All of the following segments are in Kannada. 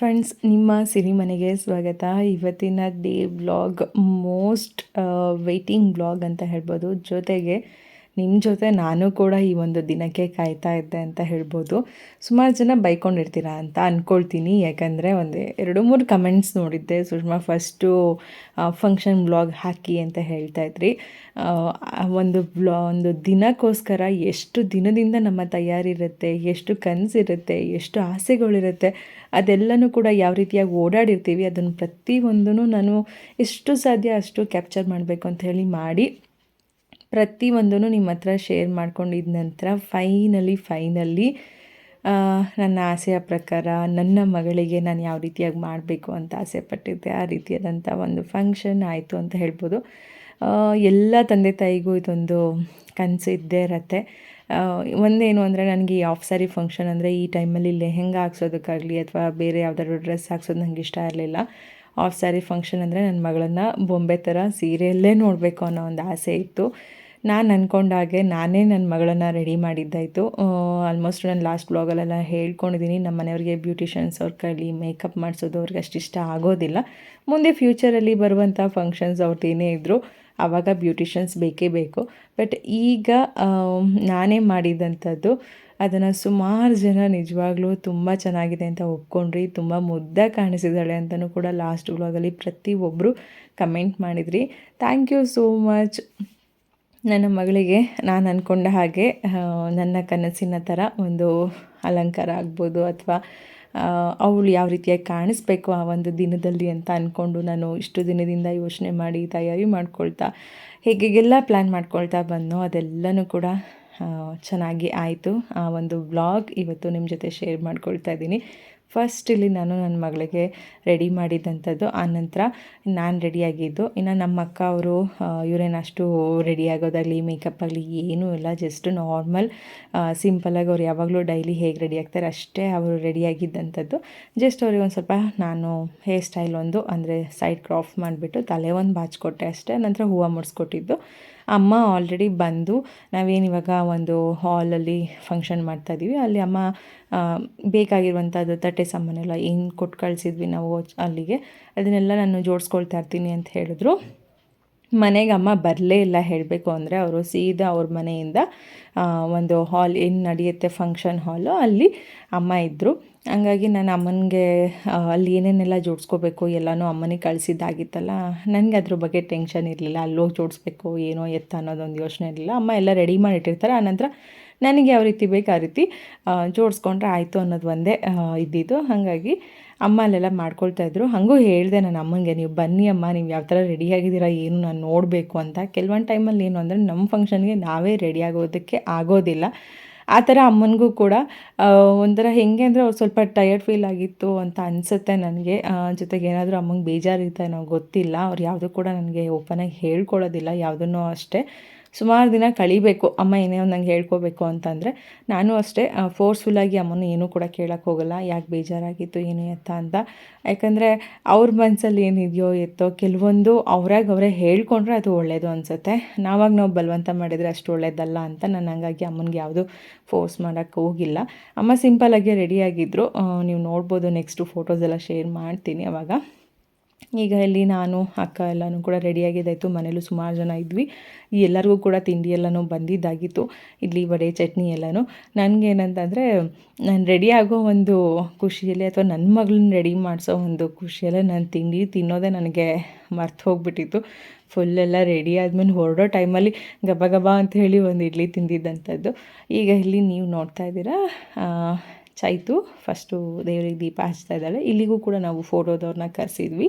ಫ್ರೆಂಡ್ಸ್ ನಿಮ್ಮ ಸಿರಿಮನೆಗೆ ಸ್ವಾಗತ. ಇವತ್ತಿನ day blog most waiting blog ಅಂತ ಹೇಳ್ಬೋದು. ಜೊತೆಗೆ ನಿಮ್ಮ ಜೊತೆ ನಾನು ಕೂಡ ಈ ಒಂದು ದಿನಕ್ಕೆ ಕಾಯ್ತಾ ಇದ್ದೆ ಅಂತ ಹೇಳ್ಬೋದು. ಸುಮಾರು ಜನ ಬೈಕೊಂಡಿರ್ತೀರಾ ಅಂತ ಅಂದ್ಕೊಳ್ತೀನಿ ಯಾಕಂದರೆ ಒಂದು ಎರಡು ಮೂರು ಕಮೆಂಟ್ಸ್ ನೋಡಿದ್ದೆ. ಸುಷ್ಮಾ ಫಸ್ಟು ಫಂಕ್ಷನ್ ಬ್ಲಾಗ್ ಹಾಕಿ ಅಂತ ಹೇಳ್ತಾ ಇದ್ರಿ. ಒಂದು ಬ್ಲಾ ಒಂದು ದಿನಕ್ಕೋಸ್ಕರ ಎಷ್ಟು ದಿನದಿಂದ ನಮ್ಮ ತಯಾರಿರುತ್ತೆ, ಎಷ್ಟು ಕನಸಿರುತ್ತೆ, ಎಷ್ಟು ಆಸೆಗಳಿರುತ್ತೆ ಅದೆಲ್ಲನೂ ಕೂಡ ಯಾವ ರೀತಿಯಾಗಿ ಓಡಾಡಿರ್ತೀವಿ, ಅದನ್ನು ಪ್ರತಿಯೊಂದೂ ನಾನು ಎಷ್ಟು ಸಾಧ್ಯ ಅಷ್ಟು ಕ್ಯಾಪ್ಚರ್ ಮಾಡಬೇಕು ಅಂತ ಹೇಳಿ ಮಾಡಿ ಪ್ರತಿಯೊಂದೂ ನಿಮ್ಮ ಹತ್ರ ಶೇರ್ ಮಾಡ್ಕೊಂಡಿದ್ದ ನಂತರ ಫೈನಲಿ ಫೈನಲಿ ನನ್ನ ಆಸೆಯ ಪ್ರಕಾರ ನನ್ನ ಮಗಳಿಗೆ ನಾನು ಯಾವ ರೀತಿಯಾಗಿ ಮಾಡಬೇಕು ಅಂತ ಆಸೆ ಪಟ್ಟಿದ್ದೆ ಆ ರೀತಿಯಾದಂಥ ಒಂದು ಫಂಕ್ಷನ್ ಆಯಿತು ಅಂತ ಹೇಳ್ಬೋದು. ಎಲ್ಲ ತಂದೆ ತಾಯಿಗೂ ಇದೊಂದು ಕನಸು ಇದ್ದೇ ಇರತ್ತೆ. ಒಂದೇನು ಅಂದರೆ ನನಗೆ ಈ ಆಫ್ ಸ್ಯಾರಿ ಫಂಕ್ಷನ್ ಅಂದರೆ ಈ ಟೈಮಲ್ಲಿ ಲೆಹೆಂಗಾ ಹಾಕ್ಸೋದಕ್ಕಾಗಲಿ ಅಥವಾ ಬೇರೆ ಯಾವುದಾದ್ರು ಡ್ರೆಸ್ ಹಾಕ್ಸೋದು ನನಗೆ ಇಷ್ಟ ಇರಲಿಲ್ಲ ಆಫ್ ಸ್ಯಾರಿ ಫಂಕ್ಷನ್ ಅಂದರೆ ನನ್ನ ಮಗಳನ್ನು ಬೊಂಬೆ ಥರ ಸೀರೆಯಲ್ಲೇ ನೋಡಬೇಕು ಅನ್ನೋ ಒಂದು ಆಸೆ ಇತ್ತು. ನಾನು ಅಂದ್ಕೊಂಡಾಗೆ ನಾನೇ ನನ್ನ ಮಗಳನ್ನು ರೆಡಿ ಮಾಡಿದ್ದಾಯಿತು. ಆಲ್ಮೋಸ್ಟ್ ನಾನು ಲಾಸ್ಟ್ ಬ್ಲಾಗಲ್ಲೆಲ್ಲ ಹೇಳ್ಕೊಂಡಿದ್ದೀನಿ ನಮ್ಮ ಮನೆಯವ್ರಿಗೆ ಬ್ಯೂಟಿಷಿಯನ್ಸ್ ಅವ್ರ ಕೈಲಿ ಮೇಕಪ್ ಮಾಡಿಸೋದು ಅವ್ರಿಗೆ ಅಷ್ಟು ಇಷ್ಟ ಆಗೋದಿಲ್ಲ. ಮುಂದೆ ಫ್ಯೂಚರಲ್ಲಿ ಬರುವಂಥ ಫಂಕ್ಷನ್ಸ್ ಅವ್ರದ್ದು ಏನೇ ಇದ್ದರೂ ಆವಾಗ ಬ್ಯೂಟಿಷನ್ಸ್ ಬೇಕೇ ಬೇಕು. ಬಟ್ ಈಗ ನಾನೇ ಮಾಡಿದಂಥದ್ದು ಅದನ್ನು ಸುಮಾರು ಜನ ನಿಜವಾಗ್ಲೂ ತುಂಬ ಚೆನ್ನಾಗಿದೆ ಅಂತ ಒಪ್ಕೊಂಡ್ರಿ, ತುಂಬ ಮುದ್ದಾಗಿ ಕಾಣಿಸಿದಾಳೆ ಅಂತಲೂ ಕೂಡ ಲಾಸ್ಟ್ ವ್ಲಾಗಲ್ಲಿ ಪ್ರತಿಯೊಬ್ಬರು ಕಮೆಂಟ್ ಮಾಡಿದ್ರಿ. Thank you so much. ನನ್ನ ಮಗಳಿಗೆ ನಾನು ಅಂದ್ಕೊಂಡ ಹಾಗೆ ನನ್ನ ಕನಸಿನ ಥರ ಒಂದು ಅಲಂಕಾರ ಆಗ್ಬೋದು ಅಥವಾ ಅವಳು ಯಾವ ರೀತಿಯಾಗಿ ಕಾಣಿಸ್ಬೇಕು ಆ ಒಂದು ದಿನದಲ್ಲಿ ಅಂತ ಅಂದ್ಕೊಂಡು ನಾನು ಇಷ್ಟು ದಿನದಿಂದ ಯೋಚನೆ ಮಾಡಿ, ತಯಾರಿ ಮಾಡ್ಕೊಳ್ತಾ ಹೇಗೆಲ್ಲ ಪ್ಲ್ಯಾನ್ ಮಾಡ್ಕೊಳ್ತಾ ಬಂದೋ ಅದೆಲ್ಲನೂ ಕೂಡ ಚೆನ್ನಾಗಿ ಆಯಿತು. ಆ ಒಂದು ವ್ಲಾಗ್ ಇವತ್ತು ನಿಮ್ಮ ಜೊತೆ ಶೇರ್ ಮಾಡ್ಕೊಳ್ತಾ ಇದ್ದೀನಿ. ಫಸ್ಟ್ ಇಲ್ಲಿ ನಾನು ನನ್ನ ಮಗಳಿಗೆ ರೆಡಿ ಮಾಡಿದಂಥದ್ದು. ಆನಂತರ ನಾನು ರೆಡಿಯಾಗಿದ್ದು ಇನ್ನು ನಮ್ಮ ಅಕ್ಕ ಅವರು ಇವರೇನು ಅಷ್ಟು ರೆಡಿ ಆಗೋದಾಗಲಿ ಮೇಕಪ್ ಆಗಲಿ ಏನೂ ಇಲ್ಲ. ಜಸ್ಟ್ ನಾರ್ಮಲ್ ಸಿಂಪಲಾಗಿ ಅವ್ರು ಯಾವಾಗಲೂ ಡೈಲಿ ಹೇಗೆ ರೆಡಿ ಆಗ್ತಾರೆ ಅಷ್ಟೇ ಅವರು ರೆಡಿಯಾಗಿದ್ದಂಥದ್ದು ಜಸ್ಟ್ ಅವ್ರಿಗೆ ಒಂದು ಸ್ವಲ್ಪ ನಾನು ಹೇರ್ ಸ್ಟೈಲ್ ಒಂದು, ಅಂದರೆ ಸೈಡ್ ಕ್ರಾಫ್ ಮಾಡಿಬಿಟ್ಟು ತಲೆ ಒಂದು ಬಾಚಿಕೊಟ್ಟೆ ಅಷ್ಟೇ. ನಂತರ ಹೂವು ಮುಡಿಸ್ಕೊಟ್ಟಿದ್ದು. ಅಮ್ಮ ಆಲ್ರೆಡಿ ಬಂದು ನಾವೇನು ಇವಾಗ ಒಂದು ಹಾಲಲ್ಲಿ ಫಂಕ್ಷನ್ ಮಾಡ್ತಾ ಇದ್ದೀವಿ ಅಲ್ಲಿ ಅಮ್ಮ ಬೇಕಾಗಿರುವಂಥದ್ದು ತಟ್ಟೆ ಸಾಮಾನೆಲ್ಲ ಏನು ಕೊಟ್ಟು ಕಳಿಸಿದ್ವಿ ನಾವು ಅಲ್ಲಿಗೆ, ಅದನ್ನೆಲ್ಲ ನಾನು ಜೋಡಿಸ್ಕೊಳ್ತಾ ಇರ್ತೀನಿ ಅಂತ ಹೇಳಿದ್ರು. ಮನೆಗೆ ಅಮ್ಮ ಬರಲೇ ಇಲ್ಲ ಹೇಳಬೇಕು ಅಂದರೆ ಅವರು ಸೀದಾ ಅವ್ರ ಮನೆಯಿಂದ ಒಂದು ಹಾಲ್ ಏನು ನಡೆಯುತ್ತೆ ಫಂಕ್ಷನ್ ಹಾಲು ಅಲ್ಲಿ ಅಮ್ಮ ಇದ್ದರು ಹಂಗಾಗಿ ನಾನು ಅಮ್ಮನಿಗೆ ಅಲ್ಲಿ ಏನೇನೆಲ್ಲ ಜೋಡಿಸ್ಕೋಬೇಕು, ಎಲ್ಲನೂ ಅಮ್ಮನಿಗೆ ಕಳಿಸಿದ್ದಾಗಿತ್ತಲ್ಲ, ನನಗೆ ಅದ್ರ ಬಗ್ಗೆ ಟೆನ್ಷನ್ ಇರಲಿಲ್ಲ. ಅಲ್ಲೋಗಿ ಜೋಡಿಸ್ಬೇಕು, ಏನೋ ಎತ್ತ ಅನ್ನೋದೊಂದು ಯೋಚನೆ ಇರಲಿಲ್ಲ. ಅಮ್ಮ ಎಲ್ಲ ರೆಡಿ ಮಾಡಿಟ್ಟಿರ್ತಾರೆ. ಆನಂತರ ನನಗೆ ಯಾವ ರೀತಿ ಬೇಕು ಆ ರೀತಿ ಜೋಡಿಸ್ಕೊಂಡ್ರೆ ಆಯಿತು ಅನ್ನೋದು ಒಂದೇ ಇದ್ದಿದ್ದು. ಹಾಗಾಗಿ ಅಮ್ಮ ಅಲ್ಲೆಲ್ಲ ಮಾಡ್ಕೊಳ್ತಾಯಿದ್ರು ಹಾಗೂ ಹೇಳಿದೆ ನನ್ನ ಅಮ್ಮನಿಗೆ, ನೀವು ಬನ್ನಿ ಅಮ್ಮ, ನೀವು ಯಾವ ಥರ ರೆಡಿಯಾಗಿದ್ದೀರಾ ಏನು ನಾನು ನೋಡಬೇಕು ಅಂತ. ಕೆಲವೊಂದು ಟೈಮಲ್ಲಿ ಏನು ಅಂದರೆ ನಮ್ಮ ಫಂಕ್ಷನ್ಗೆ ನಾವೇ ರೆಡಿ ಆಗೋದಕ್ಕೆ ಆಗೋದಿಲ್ಲ. ಆ ಥರ ಅಮ್ಮನಿಗೂ ಕೂಡ ಒಂಥರ ಹೆಂಗೆ ಅಂದರೆ ಅವ್ರು ಸ್ವಲ್ಪ ಟಯರ್ಡ್ ಫೀಲ್ ಆಗಿತ್ತು ಅಂತ ಅನಿಸುತ್ತೆ ನನಗೆ. ಜೊತೆಗೆ ಏನಾದರೂ ಅಮ್ಮಂಗೆ ಬೇಜಾರಿರುತ್ತೆ ಅನ್ನೋ ಗೊತ್ತಿಲ್ಲ. ಅವ್ರು ಯಾವುದೂ ಕೂಡ ನನಗೆ ಓಪನಾಗಿ ಹೇಳ್ಕೊಳ್ಳೋದಿಲ್ಲ, ಯಾವುದನ್ನೂ ಅಷ್ಟೇ. ಸುಮಾರು ದಿನ ಕಳಿಬೇಕು. ಅಮ್ಮ ಏನೇ ಒಂದು ನಂಗೆ ಹೇಳ್ಕೋಬೇಕು ಅಂತಂದರೆ, ನಾನು ಅಷ್ಟೇ ಫೋರ್ಸ್ಫುಲ್ಲಾಗಿ ಅಮ್ಮನ ಏನೂ ಕೂಡ ಕೇಳೋಕ್ಕೆ ಹೋಗಲ್ಲ. ಯಾಕೆ ಬೇಜಾರಾಗಿತ್ತು, ಏನು ಎತ್ತ ಅಂತ. ಯಾಕಂದರೆ, ಅವ್ರ ಮನಸ್ಸಲ್ಲಿ ಏನಿದೆಯೋ, ಎತ್ತೋ, ಕೆಲವೊಂದು ಅವ್ರಾಗಿ ಅವರೇ ಹೇಳ್ಕೊಂಡ್ರೆ ಅದು ಒಳ್ಳೆಯದು ಅನಿಸುತ್ತೆ. ನಾವಾಗ ನಾವು ಬಲವಂತ ಮಾಡಿದರೆ ಅಷ್ಟು ಒಳ್ಳೇದಲ್ಲ ಅಂತ ನಾನು ಹಂಗಾಗಿ ಅಮ್ಮನಿಗೆ ಯಾವುದು ಫೋರ್ಸ್ ಮಾಡೋಕ್ಕೆ ಹೋಗಿಲ್ಲ. ಅಮ್ಮ ಸಿಂಪಲ್ಲಾಗಿ ರೆಡಿಯಾಗಿದ್ದರು ನೀವು ನೋಡ್ಬೋದು ನೆಕ್ಸ್ಟು ಫೋಟೋಸ್ ಎಲ್ಲ ಶೇರ್ ಮಾಡ್ತೀನಿ ಅವಾಗ. ಈಗ ಇಲ್ಲಿ ನಾನು, ಅಕ್ಕ ಎಲ್ಲನೂ ಕೂಡ ರೆಡಿಯಾಗಿದ್ದಾಯಿತು ಮನೇಲೂ ಸುಮಾರು ಜನ ಇದ್ವಿ. ಎಲ್ಲರಿಗೂ ಕೂಡ ತಿಂಡಿ ಎಲ್ಲನೂ ಬಂದಿದ್ದಾಗಿತ್ತು. ಇಡ್ಲಿ, ವಡೆ, ಚಟ್ನಿ ಎಲ್ಲನೂ. ನನಗೇನಂತಂದರೆ, ನಾನು ರೆಡಿ ಆಗೋ ಒಂದು ಖುಷಿಯಲ್ಲಿ ಅಥವಾ ನನ್ನ ಮಗಳನ್ನ ರೆಡಿ ಮಾಡಿಸೋ ಒಂದು ಖುಷಿಯಲ್ಲೇ ನಾನು ತಿಂಡಿ ತಿನ್ನೋದೇ ನನಗೆ ಮರ್ತು ಹೋಗ್ಬಿಟ್ಟಿತ್ತು. ಫುಲ್ ಎಲ್ಲ ರೆಡಿ ಆದಮೇಲೆ ಹೊರಡೋ ಟೈಮಲ್ಲಿ ಗಬ ಗಬ ಅಂತ ಹೇಳಿ ಒಂದು ಇಡ್ಲಿ ತಿಂದಿದ್ದಂಥದ್ದು ಈಗ ಇಲ್ಲಿ ನೀವು ನೋಡ್ತಾ ಇದ್ದೀರಾ ಚೈತು ಫಸ್ಟು ದೇವರಿಗೆ ದೀಪ ಹಚ್ತಾ ಇದ್ದಾಳೆ. ಇಲ್ಲಿಗೂ ಕೂಡ ನಾವು ಫೋಟೋದವ್ರನ್ನ ಕರೆಸಿದ್ವಿ.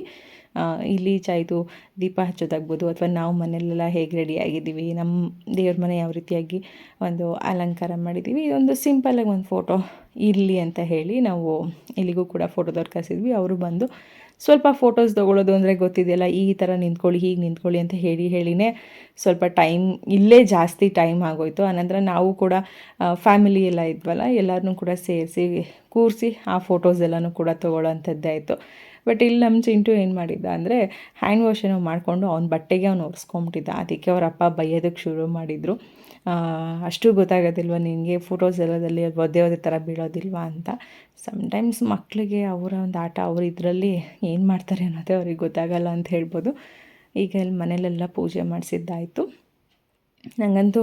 ಇಲ್ಲಿ ಚಾಯ್ತು ದೀಪ ಹಚ್ಚೋದಾಗ್ಬೋದು ಅಥವಾ ನಾವು ಮನೆಯಲ್ಲೆಲ್ಲ ಹೇಗೆ ರೆಡಿ ಆಗಿದ್ದೀವಿ ನಮ್ಮ ದೇವ್ರ ಮನೆ ಯಾವ ರೀತಿಯಾಗಿ ಒಂದು ಅಲಂಕಾರ ಮಾಡಿದ್ದೀವಿ, ಇದೊಂದು ಸಿಂಪಲಾಗಿ ಒಂದು ಫೋಟೋ ಇರಲಿ ಅಂತ ಹೇಳಿ ನಾವು ಇಲ್ಲಿಗೂ ಕೂಡ ಫೋಟೋದವ್ರು ಕರೆಸಿದ್ವಿ. ಅವರು ಬಂದು ಸ್ವಲ್ಪ ಫೋಟೋಸ್ ತೊಗೊಳ್ಳೋದು ಅಂದರೆ ಗೊತ್ತಿದೆಯಲ್ಲ, ಈ ಥರ ನಿಂತ್ಕೊಳ್ಳಿ, ಹೀಗೆ ನಿಂತ್ಕೊಳ್ಳಿ ಅಂತ ಹೇಳಿ ಹೇಳಿನೇ ಸ್ವಲ್ಪ ಟೈಮ್ ಇಲ್ಲೇ ಜಾಸ್ತಿ ಟೈಮ್ ಆಗೋಯ್ತು. ಆನಂತರ ನಾವು ಕೂಡ ಫ್ಯಾಮಿಲಿ ಎಲ್ಲ ಇದ್ವಲ್ಲ ಎಲ್ಲರನ್ನೂ ಕೂಡ ಸೇರಿಸಿ, ಕೂರಿಸಿ ಆ ಫೋಟೋಸ್ ಎಲ್ಲನೂ ಕೂಡ ತೊಗೊಳ್ಳೋಂಥದ್ದೇ ಆಯಿತು. ಬಟ್ ಇಲ್ಲಿ ನಮ್ಮ ಚಿಂಟು ಏನು ಮಾಡಿದ್ದ ಅಂದರೆ ಹ್ಯಾಂಡ್ ವಾಶ್ ಏನೋ ಮಾಡಿಕೊಂಡು ಅವ್ನ ಬಟ್ಟೆಗೆ ಅವ್ನು ಒರೆಸ್ಕೊಂಬಿಟ್ಟಿದ್ದ ಅದಕ್ಕೆ ಅವರಪ್ಪ ಬೈಯೋದಕ್ಕೆ ಶುರು ಮಾಡಿದರು. ಅಷ್ಟು ಗೊತ್ತಾಗೋದಿಲ್ವ ನಿನಗೆ ಫೋಟೋಸ್ ಎಲ್ಲದಲ್ಲಿ ಒದ್ದೆ ಥರ ಬೀಳೋದಿಲ್ವಾ ಅಂತ. ಸಮ್ಟೈಮ್ಸ್ ಮಕ್ಕಳಿಗೆ ಅವರ ಒಂದು ಆಟ ಅವ್ರು ಇದರಲ್ಲಿ ಏನು ಮಾಡ್ತಾರೆ ಅನ್ನೋದೇ ಅವ್ರಿಗೆ ಗೊತ್ತಾಗಲ್ಲ ಅಂತ ಹೇಳ್ಬೋದು. ಈಗ ಇಲ್ಲಿ ಮನೇಲೆಲ್ಲ ಪೂಜೆ ಮಾಡಿಸಿದ್ದಾಯಿತು. ನನಗಂತೂ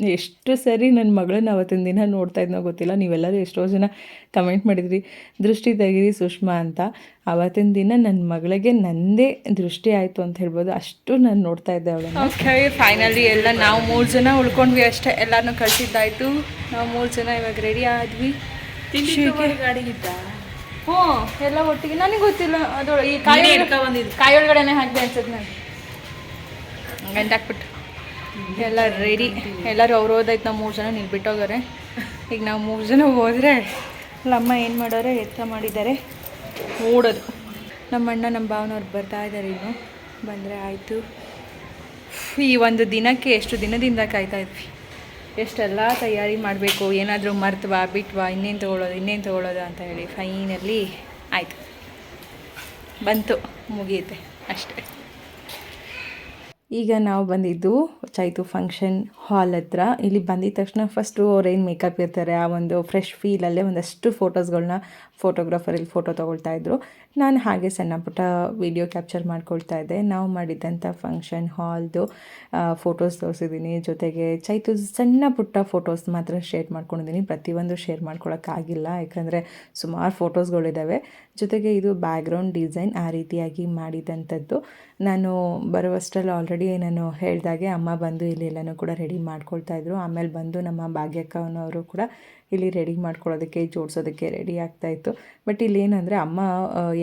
ಎಷ್ಟು ಸರಿ ನನ್ನ ಮಗಳನ್ನ ಅವತ್ತಿನ ದಿನ ನೋಡ್ತಾ ಇದ್ನೋ ಗೊತ್ತಿಲ್ಲ. ನೀವೆಲ್ಲರೂ ಎಷ್ಟೋ ಜನ ಕಮೆಂಟ್ ಮಾಡಿದ್ರಿ. ದೃಷ್ಟಿ ತೆಗಿರಿ ಸುಷ್ಮಾ ಅಂತ. ಅವತ್ತಿನ ದಿನ ನನ್ನ ಮಗಳಿಗೆ ನಂದೇ ದೃಷ್ಟಿ ಆಯಿತು ಅಂತ ಹೇಳ್ಬೋದು. ಅಷ್ಟು ನಾನು ನೋಡ್ತಾ ಇದ್ದೆ ಅವಳನ್ನು. ಓಕೆ ಫೈನಲಿ ಎಲ್ಲ ನಾವು ಮೂರು ಜನ ಉಳ್ಕೊಂಡ್ವಿ ಅಷ್ಟೇ. ಎಲ್ಲಾನು ಕಳಿಸಿದ್ದಾಯಿತು. ನಾವು ಮೂರು ಜನ ಇವಾಗ ರೆಡಿ ಆದ್ವಿ. ಗಾಡಿಗಿದ್ದ ಹ್ಞೂ ಎಲ್ಲ ಒಟ್ಟಿಗೆ. ನನಗೆ ಗೊತ್ತಿಲ್ಲ. ಅದು ಈ ಕಾಯಿ ಕಾಯಿ ಒಳಗಡೆನೆ ಹಾಕಿದೆ ಅನ್ಸುತ್ತೆ ನಾನು ಗಂಟೆ ಹಾಕ್ಬಿಟ್ಟು. ಎಲ್ಲ ರೆಡಿ ಎಲ್ಲರೂ ಅವ್ರು ಹೋದಾಯ್ತು ನಾವು ಮೂರು ಜನ ನೀವು ಬಿಟ್ಟೋಗಾರೆ ಈಗ ನಾವು ಮೂರು ಜನ ಹೋದರೆ ಅಮ್ಮ ಏನು ಮಾಡೋರೆ? ಎತ್ತ ಮಾಡಿದ್ದಾರೆ. ಓಡೋದು. ನಮ್ಮ ಅಣ್ಣ, ನಮ್ಮ ಭಾವನವ್ರು ಬರ್ತಾ ಇದ್ದಾರೆ ಇನ್ನು. ಬಂದರೆ ಆಯಿತು. ಈ ಒಂದು ದಿನಕ್ಕೆ ಎಷ್ಟು ದಿನದಿಂದ ಕಾಯ್ತಾ ಇದ್ವಿ. ಎಷ್ಟೆಲ್ಲ ತಯಾರಿ ಮಾಡಬೇಕು? ಏನಾದರೂ ಮರ್ತವಾ, ಬಿಟ್ವಾ, ಇನ್ನೇನು ತೊಗೊಳೋದು ಇನ್ನೇನು ತೊಗೊಳೋದು ಅಂತ ಹೇಳಿ ಫೈನಲಿ ಆಯಿತು. ಬಂತು, ಮುಗಿಯುತ್ತೆ ಅಷ್ಟೇ. ಈಗ ನಾವು ಬಂದಿದ್ದು ಚೈತು ಫಂಕ್ಷನ್ ಹಾಲ್ ಹತ್ರ. ಇಲ್ಲಿ ಬಂದಿದ ತಕ್ಷಣ ಫಸ್ಟು ಅವ್ರೇನು ಮೇಕಪ್ ಇರ್ತಾರೆ, ಆ ಒಂದು ಫ್ರೆಶ್ ಫೀಲಲ್ಲೇ ಒಂದಷ್ಟು ಫೋಟೋಸ್ಗಳನ್ನ ಫೋಟೋಗ್ರಾಫರಲ್ಲಿ ಫೋಟೋ ತೊಗೊಳ್ತಾ ಇದ್ರು. ನಾನು ಹಾಗೆ ಸಣ್ಣ ಪುಟ್ಟ ವಿಡಿಯೋ ಕ್ಯಾಪ್ಚರ್ ಮಾಡ್ಕೊಳ್ತಾ ಇದ್ದೆ. ನಾವು ಮಾಡಿದ್ದಂಥ ಫಂಕ್ಷನ್ ಹಾಲ್ದು ಫೋಟೋಸ್ ತೋರಿಸಿದ್ದೀನಿ ಜೊತೆಗೆ ಚೈತು ಸಣ್ಣ ಪುಟ್ಟ ಫೋಟೋಸ್ ಮಾತ್ರ ಶೇರ್ ಮಾಡ್ಕೊಂಡಿದ್ದೀನಿ ಪ್ರತಿಯೊಂದು ಶೇರ್ ಮಾಡ್ಕೊಳೋಕ್ಕಾಗಿಲ್ಲ ಯಾಕಂದರೆ ಸುಮಾರು ಫೋಟೋಸ್ಗಳಿದ್ದಾವೆ ಜೊತೆಗೆ ಇದು ಬ್ಯಾಕ್ಗ್ರೌಂಡ್ ಡಿಸೈನ್ ಆ ರೀತಿಯಾಗಿ ಮಾಡಿದಂಥದ್ದು ನಾನು ಬರುವಷ್ಟರಲ್ಲಿ ಆಲ್ರೆಡಿ ನಾನು ಹೇಳಿದಾಗೆ ಅಮ್ಮ ಬಂದು ಇಲ್ಲಿ ಎಲ್ಲನೂ ಕೂಡ ರೆಡಿ ಮಾಡ್ಕೊಳ್ತಾ ಇದ್ರು. ಆಮೇಲೆ ಬಂದು ನಮ್ಮ ಭಾಗ್ಯಕ್ಕನವರು ಕೂಡ ಇಲ್ಲಿ ರೆಡಿ ಮಾಡ್ಕೊಳ್ಳೋದಕ್ಕೆ, ಜೋಡಿಸೋದಕ್ಕೆ ರೆಡಿ ಆಗ್ತಾಯಿತ್ತು ಬಟ್ ಇಲ್ಲಿ ಏನಂದರೆ ಅಮ್ಮ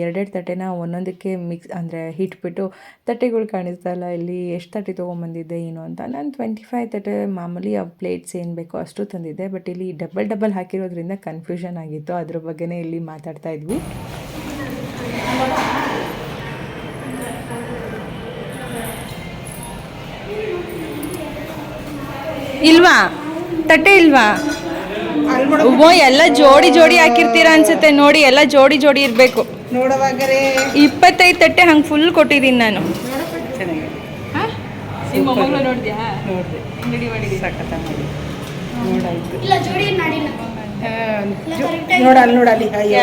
ಎರಡೆರಡು ತಟ್ಟೆನ ಒಂದೊಂದಕ್ಕೆ ಮಿಕ್ಸ್ ಅಂದರೆ ಹಿಟ್ಬಿಟ್ಟು ತಟ್ಟೆಗಳು ಕಾಣಿಸ್ತಲ್ಲ ಇಲ್ಲಿ ಎಷ್ಟು ತಟ್ಟೆ ತೊಗೊಂಬಂದಿದ್ದೆ ಏನು ಅಂತ. ನಾನು ಟ್ವೆಂಟಿ ಫೈವ್ ತಟ್ಟೆ ಮಾಮೂಲಿ ಆ ಪ್ಲೇಟ್ಸ್ ಏನು ಬೇಕೋ ಅಷ್ಟು ತಂದಿದ್ದೆ. ಬಟ್ ಇಲ್ಲಿ ಡಬಲ್ ಡಬಲ್ ಹಾಕಿರೋದ್ರಿಂದ ಕನ್ಫ್ಯೂಷನ್ ಆಗಿತ್ತು. ಅದ್ರ ಬಗ್ಗೆನೇ ಇಲ್ಲಿ ಮಾತಾಡ್ತಾ ಇದ್ವಿ. ಇಲ್ವಾ? ತಟ್ಟೆ ಇಲ್ವಾ? ಓ ಎಲ್ಲ ಜೋಡಿ ಜೋಡಿ ಹಾಕಿರ್ತೀರಾ ಅನ್ಸುತ್ತೆ. ನೋಡಿ ಎಲ್ಲ ಜೋಡಿ ಜೋಡಿ ಇರಬೇಕು. ನೋಡುವಾಗರೆ. ಇಪ್ಪತ್ತೈದು ತಟ್ಟೆ ಹಂಗೆ ಫುಲ್ ಕೊಟ್ಟಿದ್ದೀನಿ ನಾನು.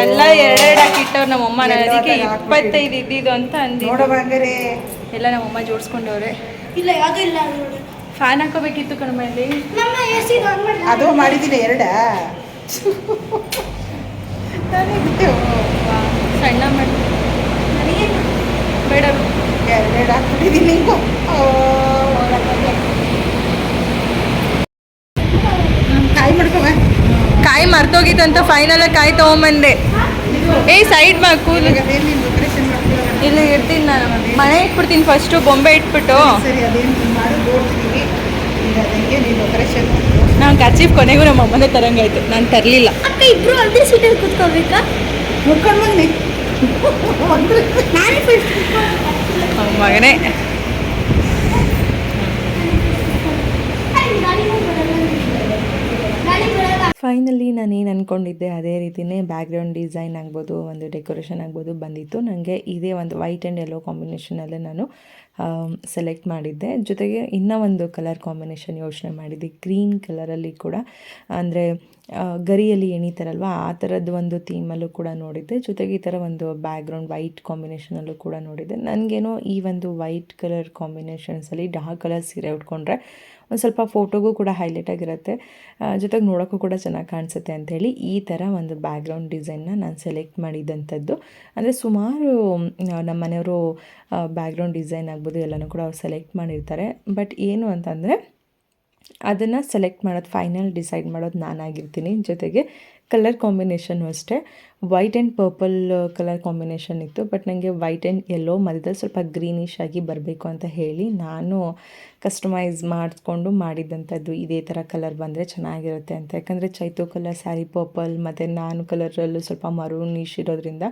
ಎಲ್ಲ ಎರಡೆರಡು ಹಾಕಿಟ್ಟವ್ರು ನಮ್ಮಮ್ಮ. ಅದಕ್ಕೆ. ಇಪ್ಪತ್ತೈದು ಇದ್ದಿದ್ದು ಅಂತ ಅಂದಿ ನೋಡುವಾಗರೆ. ಎಲ್ಲ ನಮ್ಮಮ್ಮ ಜೋಡಿಸ್ಕೊಂಡವ್ರೆ. ಇಲ್ಲ ಯಾವುದು ಇಲ್ಲ ನೋಡಿ. ಫ್ಯಾನ್ ಹಾಕೋಬೇಕಿತ್ತು ಮಾಡಿ ಅದು ಮಾಡಿದ್ದೀನಿ ಎರಡ. ಸಣ್ಣ ಮಾಡಿ ಬೇಡ. ಎರಡೆರಡು ಹಾಕ್ಬಿಟ್ಟಿದ್ದೀನಿ ಕಾಯಿ ಮಾಡ್ಕೊವ ಕಾಯಿ ಮರ್ತೋಗಿತ್ತು ಅಂತ ಫೈನಲ್ ಕಾಯಿ ತಗೊಂಬಂದೆ. ಏ ಸೈಡ್ ಮಾ ಕೂಲ್. ಇಲ್ಲಿ ಇರ್ತೀನಿ ನಾನು. ಮನೆ ಇಟ್ಬಿಡ್ತೀನಿ ಫಸ್ಟು ಬೊಂಬೆ ಇಟ್ಬಿಟ್ಟು. ಸರಿ ಅದೇನು ನೀನು ಮಾಡಿ ನೋಡ್ತೀನಿ ಈಗ ಅದಕ್ಕೆ ನೀನು ಡೆಕೋರೇಷನ್ ನಾನು ಕಚೀಫ್ ಕೊನೆಗೂ ನಮ್ಮ ಅಮ್ಮನೇ ತರಂಗಾಯ್ತು ನಾನು ತರಲಿಲ್ಲ. ಅಕ್ಕ ಇಬ್ರು ಒಂದೇ ಸೀಟಲ್ಲಿ ಕೂತ್ಕೋಬೇಕಾ ಮುಟ್ಕೊಂಡು ಬನ್ನಿ ನಾನೇ ಫಸ್ಟ್ ಮಗನೇ. ಫೈನಲಿ ನಾನು ಏನು ಅಂದ್ಕೊಂಡಿದ್ದೆ ಅದೇ ರೀತಿಯೇ ಬ್ಯಾಕ್ಗ್ರೌಂಡ್ ಡಿಸೈನ್ ಆಗ್ಬೋದು, ಒಂದು ಡೆಕೋರೇಷನ್ ಆಗ್ಬೋದು ಬಂದಿತ್ತು. ನನಗೆ ಇದೇ ಒಂದು ವೈಟ್ ಆ್ಯಂಡ್ ಯೆಲ್ಲೋ ಕಾಂಬಿನೇಷನಲ್ಲೇ ನಾನು ಸೆಲೆಕ್ಟ್ ಮಾಡಿದ್ದೆ. ಜೊತೆಗೆ ಇನ್ನೂ ಒಂದು ಕಲರ್ ಕಾಂಬಿನೇಷನ್ ಯೋಚನೆ ಮಾಡಿದ್ದೆ. ಗ್ರೀನ್ ಕಲರಲ್ಲಿ ಕೂಡ, ಅಂದರೆ ಗರಿಯಲ್ಲಿ ಎಣಿತಾರಲ್ವ, ಆ ಥರದ್ದು ಒಂದು ಥೀಮಲ್ಲೂ ಕೂಡ ನೋಡಿದ್ದೆ. ಜೊತೆಗೆ ಈ ಥರ ಒಂದು ಬ್ಯಾಕ್ಗ್ರೌಂಡ್ ವೈಟ್ ಕಾಂಬಿನೇಷನಲ್ಲೂ ಕೂಡ ನೋಡಿದ್ದೆ. ನನಗೇನೋ ಈ ಒಂದು ವೈಟ್ ಕಲರ್ ಕಾಂಬಿನೇಷನ್ಸಲ್ಲಿ ಡಾರ್ಕ್ ಕಲರ್ ಸೀರೆ ಉಟ್ಕೊಂಡ್ರೆ ಒಂದು ಸ್ವಲ್ಪ ಫೋಟೋಗೂ ಕೂಡ ಹೈಲೈಟ್ ಆಗಿರುತ್ತೆ. ಜೊತೆಗೆ ನೋಡೋಕ್ಕೂ ಕೂಡ ಚೆನ್ನಾಗಿ ಕಾಣಿಸುತ್ತೆ ಅಂಥೇಳಿ ಈ ಥರ ಒಂದು ಬ್ಯಾಕ್ಗ್ರೌಂಡ್ ಡಿಸೈನ್ನ ನಾನು ಸೆಲೆಕ್ಟ್ ಮಾಡಿದಂಥದ್ದು. ಅಂದರೆ ಸುಮಾರು ನಮ್ಮ ಮನೆಯವರು ಬ್ಯಾಕ್ಗ್ರೌಂಡ್ ಡಿಸೈನ್ ಆಗ್ಬೋದು ಎಲ್ಲನೂ ಕೂಡ ಅವ್ರು ಸೆಲೆಕ್ಟ್ ಮಾಡಿರ್ತಾರೆ. ಬಟ್ ಏನು ಅಂತಂದರೆ ಅದನ್ನು ಸೆಲೆಕ್ಟ್ ಮಾಡೋದು, ಫೈನಲ್ ಡಿಸೈಡ್ ಮಾಡೋದು ನಾನಾಗಿರ್ತೀನಿ. ಜೊತೆಗೆ ಕಲರ್ ಕಾಂಬಿನೇಷನ್ನು ಅಷ್ಟೇ. White and purple colour combination ಇತ್ತು. ಬಟ್ ನನಗೆ ವೈಟ್ ಆ್ಯಂಡ್ ಯೆಲ್ಲೋ ಮಧ್ಯದಲ್ಲಿ ಸ್ವಲ್ಪ ಗ್ರೀನಿಶ್ ಆಗಿ ಬರಬೇಕು ಅಂತ ಹೇಳಿ ನಾನು ಕಸ್ಟಮೈಸ್ ಮಾಡಿಕೊಂಡು ಮಾಡಿದ್ದಂಥದ್ದು ಇದೇ ಥರ ಕಲರ್ ಬಂದರೆ ಚೆನ್ನಾಗಿರುತ್ತೆ ಅಂತ. ಯಾಕಂದರೆ ಚೈತು ಕಲರ್ ಸ್ಯಾರಿ ಪರ್ಪಲ್ ಮತ್ತು ನಾನು ಕಲರಲ್ಲೂ ಸ್ವಲ್ಪ ಮರೂನಿಶ್ ಇರೋದ್ರಿಂದ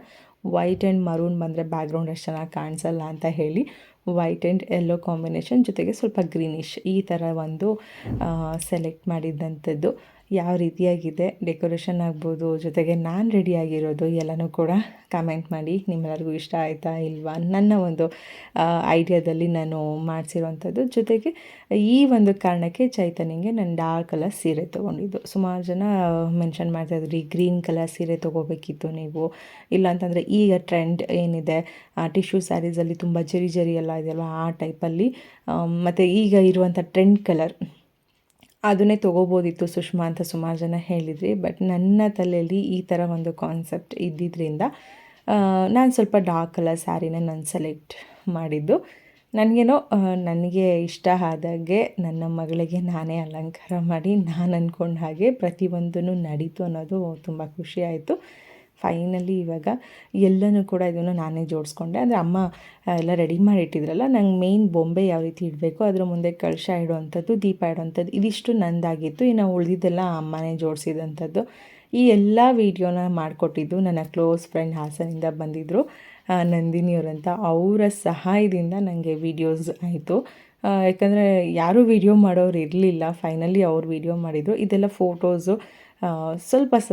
ವೈಟ್ ಆ್ಯಂಡ್ ಮರೂನ್ ಬಂದರೆ ಬ್ಯಾಕ್ಗ್ರೌಂಡ್ ಅಷ್ಟು ಚೆನ್ನಾಗಿ ಕಾಣಿಸಲ್ಲ ಅಂತ ಹೇಳಿ ವೈಟ್ ಆ್ಯಂಡ್ ಯೆಲ್ಲೋ ಕಾಂಬಿನೇಷನ್ ಜೊತೆಗೆ ಸ್ವಲ್ಪ ಗ್ರೀನಿಶ್ ಈ ಥರ ಒಂದು ಸೆಲೆಕ್ಟ್ ಮಾಡಿದ್ದಂಥದ್ದು ಯಾವ ರೀತಿಯಾಗಿದೆ ಡೆಕೋರೇಷನ್ ಆಗ್ಬೋದು, ಜೊತೆಗೆ ನಾನು ರೆಡಿ ಆಗಿರೋದು ಎಲ್ಲನೂ ಕೂಡ ಕಮೆಂಟ್ ಮಾಡಿ. ನಿಮ್ಮೆಲ್ಲರಿಗೂ ಇಷ್ಟ ಆಯಿತಾ ಇಲ್ವಾ ನನ್ನ ಒಂದು ಐಡಿಯಾದಲ್ಲಿ ನಾನು ಮಾಡಿಸಿರೋವಂಥದ್ದು. ಜೊತೆಗೆ ಈ ಒಂದು ಕಾರಣಕ್ಕೆ ಚೈತನ್ಯಗೆ ನಾನು ಡಾರ್ಕ್ ಕಲರ್ ಸೀರೆ ತೊಗೊಂಡಿದ್ದು. ಸುಮಾರು ಜನ ಮೆನ್ಷನ್ ಮಾಡ್ತಾಯಿದ್ರಿ ಗ್ರೀನ್ ಕಲರ್ ಸೀರೆ ತೊಗೋಬೇಕಿತ್ತು ನೀವು. ಇಲ್ಲ ಅಂತಂದರೆ ಈಗ ಟ್ರೆಂಡ್ ಏನಿದೆ ಟಿಶ್ಯೂ ಸ್ಯಾರೀಸಲ್ಲಿ ತುಂಬ ಜರಿ ಜರಿ ಎಲ್ಲ ಇದೆಯಲ್ಲ ಆ ಟೈಪಲ್ಲಿ ಮತ್ತು ಈಗ ಇರುವಂಥ ಟ್ರೆಂಡ್ ಕಲರ್ ಅದನ್ನೇ ತೊಗೋಬೋದಿತ್ತು ಸುಷ್ಮಾ ಅಂತ ಸುಮಾರು ಜನ ಹೇಳಿದ್ರಿ. ಬಟ್ ನನ್ನ ತಲೆಯಲ್ಲಿ ಈ ಥರ ಒಂದು ಕಾನ್ಸೆಪ್ಟ್ ಇದ್ದಿದ್ದರಿಂದ ನಾನು ಸ್ವಲ್ಪ ಡಾರ್ಕ್ ಕಲರ್ ಸ್ಯಾರಿನ ನಾನು ಸೆಲೆಕ್ಟ್ ಮಾಡಿದ್ದು. ನನಗೇನೋ ನನಗೆ ಇಷ್ಟ ಆದಾಗೆ ನನ್ನ ಮಗಳಿಗೆ ನಾನೇ ಅಲಂಕಾರ ಮಾಡಿ ನಾನು ಅಂದ್ಕೊಂಡ ಹಾಗೆ ಪ್ರತಿಯೊಂದೂ ನಡೀತು ಅನ್ನೋದು ತುಂಬ ಖುಷಿ ಆಯಿತು. ಫೈನಲಿ ಇವಾಗ ಎಲ್ಲನೂ ಕೂಡ ಇದನ್ನು ನಾನೇ ಜೋಡಿಸ್ಕೊಂಡೆ. ಅಂದರೆ ಅಮ್ಮ ಎಲ್ಲ ರೆಡಿ ಮಾಡಿ ಇಟ್ಟಿದ್ರಲ್ಲ ನಂಗೆ ಮೇಯ್ನ್ ಬೊಂಬೆ ಯಾವ ರೀತಿ ಇಡಬೇಕು, ಅದರ ಮುಂದೆ ಕಳಶ ಇಡುವಂಥದ್ದು, ದೀಪ ಇಡುವಂಥದ್ದು, ಇದಿಷ್ಟು ನಂದಾಗಿತ್ತು. ಇನ್ನು ಉಳಿದಿದ್ದೆಲ್ಲ ಅಮ್ಮನೇ ಜೋಡಿಸಿದಂಥದ್ದು. ಈ ಎಲ್ಲ ವೀಡಿಯೋನ ಮಾಡಿಕೊಟ್ಟಿದ್ದು ನನ್ನ ಕ್ಲೋಸ್ ಫ್ರೆಂಡ್ ಹಾಸನಿಂದ ಬಂದಿದ್ದರು ನಂದಿನಿಯವರಂತ ಅವರ ಸಹಾಯದಿಂದ ನನಗೆ ವಿಡಿಯೋಸ್ ಆಯಿತು. ಯಾಕಂದರೆ ಯಾರೂ ವಿಡಿಯೋ ಮಾಡೋರು ಇರಲಿಲ್ಲ. ಫೈನಲಿ ಅವ್ರು ವಿಡಿಯೋ ಮಾಡಿದರು. ಇದೆಲ್ಲ ಫೋಟೋಸು ಸ್ವಲ್ಪ ಸ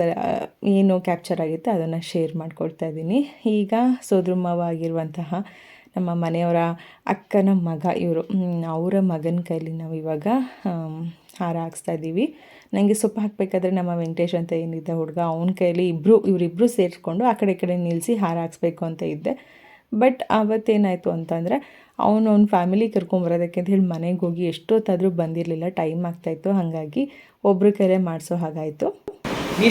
ಏನು ಕ್ಯಾಪ್ಚರ್ ಆಗಿತ್ತು ಅದನ್ನು ಶೇರ್ ಮಾಡ್ಕೊಳ್ತಾ ಇದ್ದೀನಿ. ಈಗ ಸೋದ್ರ ಆಗಿರುವಂತಹ ನಮ್ಮ ಮನೆಯವರ ಅಕ್ಕನ ಮಗ ಇವರು. ಅವರ ಮಗನ ಕೈಲಿ ನಾವು ಇವಾಗ ಹಾರ ಹಾಕ್ಸ್ತಾ ಇದ್ದೀವಿ. ನನಗೆ ಸೊಪ್ಪು ಹಾಕಬೇಕಾದ್ರೆ ನಮ್ಮ ವೆಂಕಟೇಶ್ ಅಂತ ಏನಿದ್ದ ಹುಡುಗ, ಅವನ ಕೈಲಿ ಇಬ್ಬರು ಇವರಿಬ್ಬರು ಸೇರಿಸ್ಕೊಂಡು ಆ ಕಡೆ ಕಡೆ ನಿಲ್ಲಿಸಿ ಹಾರ ಹಾಕ್ಸ್ಬೇಕು ಅಂತ ಇದ್ದೆ. ಬಟ್ ಆವತ್ತೇನಾಯಿತು ಅಂತಂದರೆ ಅವನು ಅವ್ನ ಫ್ಯಾಮಿಲಿ ಕರ್ಕೊಂಬರೋದಕ್ಕೆ ಅಂತ ಹೇಳಿ ಮನೆಗೆ ಹೋಗಿ ಎಷ್ಟೊತ್ತಾದರೂ ಬಂದಿರಲಿಲ್ಲ ಟೈಮ್ ಆಗ್ತಾಯಿತ್ತು. ಹಾಗಾಗಿ ಒಬ್ರ ಕರೆ ಮಾಡಿಸೋ ಹಾಗಾಯಿತು. ನೀ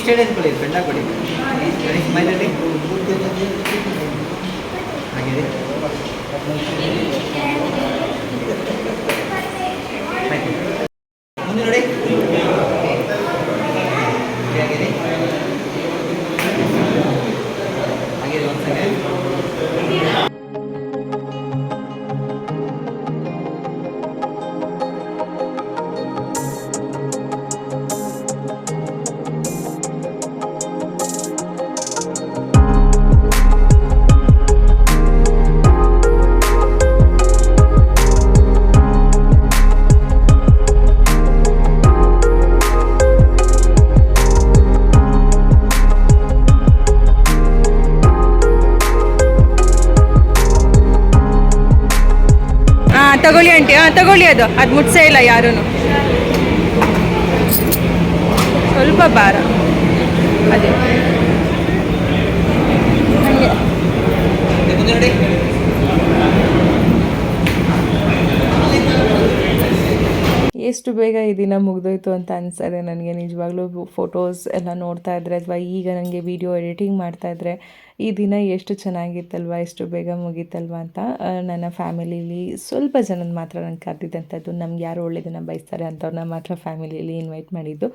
ತಗೊಳ್ಳಿ ಅದು. ಅದು ಮುಟ್ಸೇ ಇಲ್ಲ ಯಾರೂ ಸ್ವಲ್ಪ ಭಾರ. ಅದೇ. ಎಷ್ಟು ಬೇಗ ಈ ದಿನ ಮುಗಿದೋಯ್ತು ಅಂತ ಅನಿಸ್ತದೆ ನನಗೆ. ನಿಜವಾಗ್ಲೂ ಫೋಟೋಸ್ ಎಲ್ಲ ನೋಡ್ತಾ ಇದ್ರೆ, ಅಥವಾ ಈಗ ನನಗೆ ವಿಡಿಯೋ ಎಡಿಟಿಂಗ್ ಮಾಡ್ತಾ ಇದ್ರೆ ಈ ದಿನ ಎಷ್ಟು ಚೆನ್ನಾಗಿತ್ತಲ್ವ ಎಷ್ಟು ಬೇಗ ಮುಗೀತಲ್ವ ಅಂತ ನನ್ನ ಫ್ಯಾಮಿಲೀಲಿ ಸ್ವಲ್ಪ ಜನದ ಮಾತ್ರ ನಾನು ಕರೆದಿದ್ದಂಥದ್ದು. ನಮ್ಗೆ ಯಾರು ಒಳ್ಳೆಯದನ್ನು ಬಯಸ್ತಾರೆ ಅಂಥವ್ರನ್ನ ಮಾತ್ರ ಫ್ಯಾಮಿಲಿಯಲ್ಲಿ ಇನ್ವೈಟ್ ಮಾಡಿದ್ದು.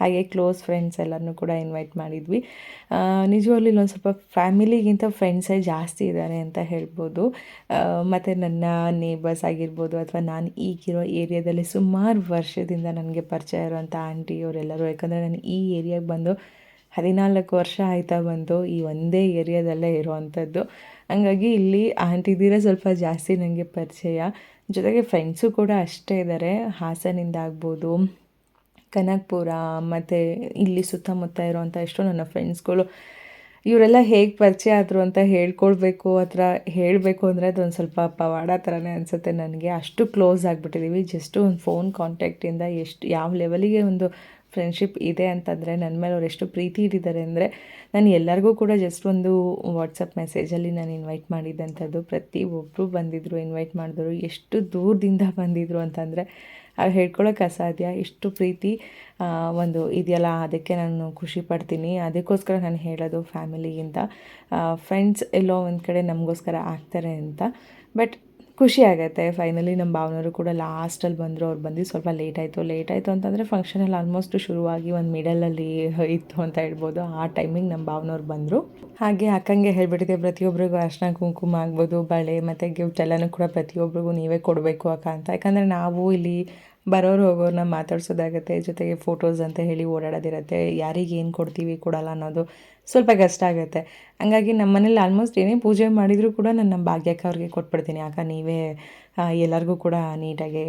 ಹಾಗೆ ಕ್ಲೋಸ್ ಫ್ರೆಂಡ್ಸ್ ಎಲ್ಲರನ್ನೂ ಕೂಡ ಇನ್ವೈಟ್ ಮಾಡಿದ್ವಿ. ನಿಜವಾಗ್ಲೂ ಇಲ್ಲೊಂದು ಸ್ವಲ್ಪ ಫ್ಯಾಮಿಲಿಗಿಂತ ಫ್ರೆಂಡ್ಸೇ ಜಾಸ್ತಿ ಇದ್ದಾರೆ ಅಂತ ಹೇಳ್ಬೋದು. ಮತ್ತು ನನ್ನ ನೇಬರ್ಸ್ ಆಗಿರ್ಬೋದು ಅಥವಾ ನಾನು ಈಗಿರೋ ಏರಿಯಾದಲ್ಲಿ ಸುಮಾರು ವರ್ಷದಿಂದ ನನಗೆ ಪರಿಚಯ ಇರುವಂಥ ಆಂಟಿ ಅವರೆಲ್ಲರೂ, ಯಾಕಂದರೆ ನಾನು ಈ ಏರಿಯಾಗೆ ಬಂದು ಹದಿನಾಲ್ಕು ವರ್ಷ ಆಯ್ತಾ ಬಂತು ಈ ಒಂದೇ ಏರಿಯಾದಲ್ಲೇ ಇರೋವಂಥದ್ದು. ಹಂಗಾಗಿ ಇಲ್ಲಿ ಆಂಟಿದೀರ ಸ್ವಲ್ಪ ಜಾಸ್ತಿ ನನಗೆ ಪರಿಚಯ. ಜೊತೆಗೆ ಫ್ರೆಂಡ್ಸು ಕೂಡ ಅಷ್ಟೇ ಇದ್ದಾರೆ ಹಾಸನಿಂದ ಆಗ್ಬೋದು, ಕನಕಪುರ, ಮತ್ತು ಇಲ್ಲಿ ಸುತ್ತಮುತ್ತ ಇರುವಂಥ ಎಷ್ಟೋ ನನ್ನ ಫ್ರೆಂಡ್ಸ್ಗಳು ಇವರೆಲ್ಲ ಹೇಗೆ ಪರಿಚಯ ಆದರು ಅಂತ ಹೇಳ್ಕೊಳ್ಬೇಕು ಅಥವಾ ಹೇಳಬೇಕು ಅಂದರೆ ಅದೊಂದು ಸ್ವಲ್ಪ ಪವಾಡ ಥರನೇ ಅನಿಸುತ್ತೆ ನನಗೆ. ಅಷ್ಟು ಕ್ಲೋಸ್ ಆಗಿಬಿಟ್ಟಿದ್ದೀವಿ ಜಸ್ಟು ಒಂದು ಫೋನ್ ಕಾಂಟ್ಯಾಕ್ಟಿಂದ ಎಷ್ಟು, ಯಾವ ಲೆವೆಲಿಗೆ ಒಂದು ಫ್ರೆಂಡ್ಶಿಪ್ ಇದೆ ಅಂತಂದರೆ ನನ್ನ ಮೇಲೆ ಅವ್ರು ಎಷ್ಟು ಪ್ರೀತಿ ಇಟ್ಟಿದ್ದಾರೆ ಅಂದರೆ ನಾನು ಎಲ್ಲರಿಗೂ ಕೂಡ ಜಸ್ಟ್ ಒಂದು ವಾಟ್ಸಪ್ ಮೆಸೇಜಲ್ಲಿ ನಾನು ಇನ್ವೈಟ್ ಮಾಡಿದ್ದಂಥದ್ದು ಪ್ರತಿ ಒಬ್ಬರು ಬಂದಿದ್ದರು ಇನ್ವೈಟ್ ಮಾಡಿದ್ರು, ಎಷ್ಟು ದೂರದಿಂದ ಬಂದಿದ್ದರು ಅಂತಂದರೆ ಅದು ಹೇಳ್ಕೊಳ್ಳೋಕೆ ಅಸಾಧ್ಯ. ಇಷ್ಟು ಪ್ರೀತಿ ಒಂದು ಇದೆಯಲ್ಲ, ಅದಕ್ಕೆ ನಾನು ಖುಷಿ ಪಡ್ತೀನಿ. ಅದಕ್ಕೋಸ್ಕರ ನಾನು ಹೇಳೋದು ಫ್ಯಾಮಿಲಿಗಿಂತ ಫ್ರೆಂಡ್ಸ್ ಎಲ್ಲೋ ಒಂದು ಕಡೆ ನಮಗೋಸ್ಕರ ಆಗ್ತಾರೆ ಅಂತ. ಬಟ್ ಖುಷಿ ಆಗುತ್ತೆ ಫೈನಲಿ ನಮ್ಮ ಭಾವನವರು ಕೂಡ ಲಾಸ್ಟಲ್ಲಿ ಬಂದರು, ಅವ್ರು ಬಂದು ಸ್ವಲ್ಪ ಲೇಟ್ ಆಯಿತು. ಲೇಟ್ ಆಯಿತು ಅಂತಂದರೆ ಫಂಕ್ಷನಲ್ಲಿ ಆಲ್ಮೋಸ್ಟ್ ಶುರುವಾಗಿ ಒಂದು ಮಿಡಲಲ್ಲಿ ಇತ್ತು ಅಂತ ಹೇಳ್ಬೋದು. ಆ ಟೈಮಿಗೆ ನಮ್ಮ ಭಾವನವ್ರು ಬಂದರು. ಹಾಗೆ ಅಕ್ಕಂಗೆ ಹೇಳ್ಬಿಟ್ಟಿದೆ ಪ್ರತಿಯೊಬ್ಬರಿಗೂ ಅರ್ಶನ ಕುಂಕುಮ ಆಗ್ಬೋದು, ಬಳೆ ಮತ್ತು ಗಿಫ್ಟ್ ಎಲ್ಲನೂ ಕೂಡ ಪ್ರತಿಯೊಬ್ಬರಿಗೂ ನೀವೇ ಕೊಡಬೇಕು ಅಕ್ಕ ಅಂತ. ಯಾಕಂದರೆ ನಾವು ಇಲ್ಲಿ ಬರೋರು ಹೋಗೋರನ್ನ ಮಾತಾಡ್ಸೋದಾಗುತ್ತೆ, ಜೊತೆಗೆ ಫೋಟೋಸ್ ಅಂತ ಹೇಳಿ ಓಡಾಡೋದಿರುತ್ತೆ, ಯಾರಿಗೆ ಏನು ಕೊಡ್ತೀವಿ ಕೊಡಲ್ಲ ಅನ್ನೋದು ಸ್ವಲ್ಪ ಕಷ್ಟ ಆಗುತ್ತೆ. ಹಂಗಾಗಿ ನಮ್ಮ ಮನೇಲಿ ಆಲ್ಮೋಸ್ಟ್ ಏನೇ ಪೂಜೆ ಮಾಡಿದರೂ ಕೂಡ ನಾನು ನಮ್ಮ ಭಾಗ್ಯಕ್ಕ ಅವ್ರಿಗೆ ಕೊಟ್ಬಿಡ್ತೀನಿ ಯಾಕೆ ನೀವೇ ಎಲ್ಲರಿಗೂ ಕೂಡ ನೀಟಾಗಿ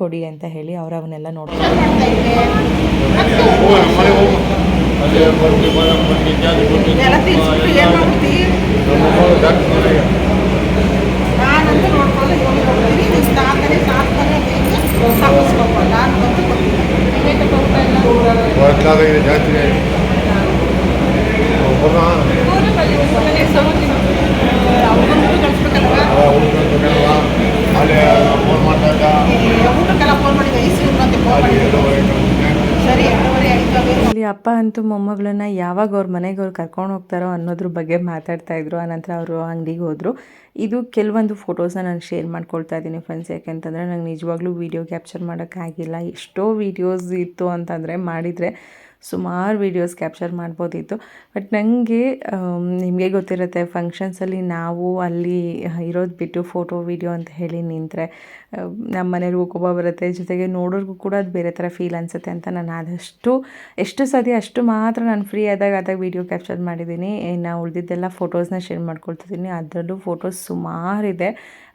ಕೊಡಿ ಅಂತ ಹೇಳಿ ಅವ್ರು ಅವನ್ನೆಲ್ಲ ನೋಡ್ಕೊಂಡು ವರ್ಷಾದಾಗಿದೆ ಜಾಸ್ತಿ ಅಲ್ಲಿ ಫೋನ್ ಮಾಡ್ದಾಗ ಊಟಕ್ಕೆಲ್ಲ ಫೋನ್ ಮಾಡಿದ್ದೆ ಸರಿ ಇಲ್ಲಿ ಅಪ್ಪ ಅಂತೂ ಮೊಮ್ಮಗಳನ್ನ ಯಾವಾಗ ಅವ್ರ ಮನೆಗೆ ಅವ್ರು ಕರ್ಕೊಂಡು ಹೋಗ್ತಾರೋ ಅನ್ನೋದ್ರ ಬಗ್ಗೆ ಮಾತಾಡ್ತಾ ಇದ್ರು. ಆನಂತರ ಅವರು ಅಂಗಡಿಗೆ ಹೋದರು. ಇದು ಕೆಲವೊಂದು ಫೋಟೋಸ್ನ ನಾನು ಶೇರ್ ಮಾಡ್ಕೊಳ್ತಾ ಇದ್ದೀನಿ ಫ್ರೆಂಡ್ಸ್ ಯಾಕೆಂತಂದರೆ ನಂಗೆ ನಿಜವಾಗ್ಲೂ ವೀಡಿಯೋ ಕ್ಯಾಪ್ಚರ್ ಮಾಡೋಕ್ಕಾಗಿಲ್ಲ ಎಷ್ಟೋ ವೀಡಿಯೋಸ್ ಇತ್ತು ಅಂತಂದರೆ ಮಾಡಿದರೆ ಸುಮಾರು ವೀಡಿಯೋಸ್ ಕ್ಯಾಪ್ಚರ್ ಮಾಡ್ಬೋದಿತ್ತು. ಬಟ್ ನನಗೆ ನಿಮಗೆ ಗೊತ್ತಿರುತ್ತೆ ಫಂಕ್ಷನ್ಸಲ್ಲಿ ನಾವು ಅಲ್ಲಿ ಇರೋದು ಬಿಟ್ಟು ಫೋಟೋ ವೀಡಿಯೋ ಅಂತ ಹೇಳಿ ನಿಂತರೆ ನಮ್ಮ ಮನೇಲಿ ಕೋಪ ಬರುತ್ತೆ. ಜೊತೆಗೆ ನೋಡೋರ್ಗೂ ಕೂಡ ಅದು ಬೇರೆ ಥರ ಫೀಲ್ ಅನಿಸುತ್ತೆ ಅಂತ ನಾನು ಆದಷ್ಟು, ಎಷ್ಟು ಸತಿ ಅಷ್ಟು ಮಾತ್ರ ನಾನು ಫ್ರೀ ಆದಾಗ ಆದಾಗ ವೀಡಿಯೋ ಕ್ಯಾಪ್ಚರ್ ಮಾಡಿದ್ದೀನಿ ಇನ್ನು ಉಳಿದಿದ್ದೆಲ್ಲ ಫೋಟೋಸ್ನ ಶೇರ್ ಮಾಡ್ಕೊಳ್ತಿದ್ದೀನಿ ಅದರಲ್ಲೂ ಫೋಟೋಸ್ ಸುಮಾರಿದೆ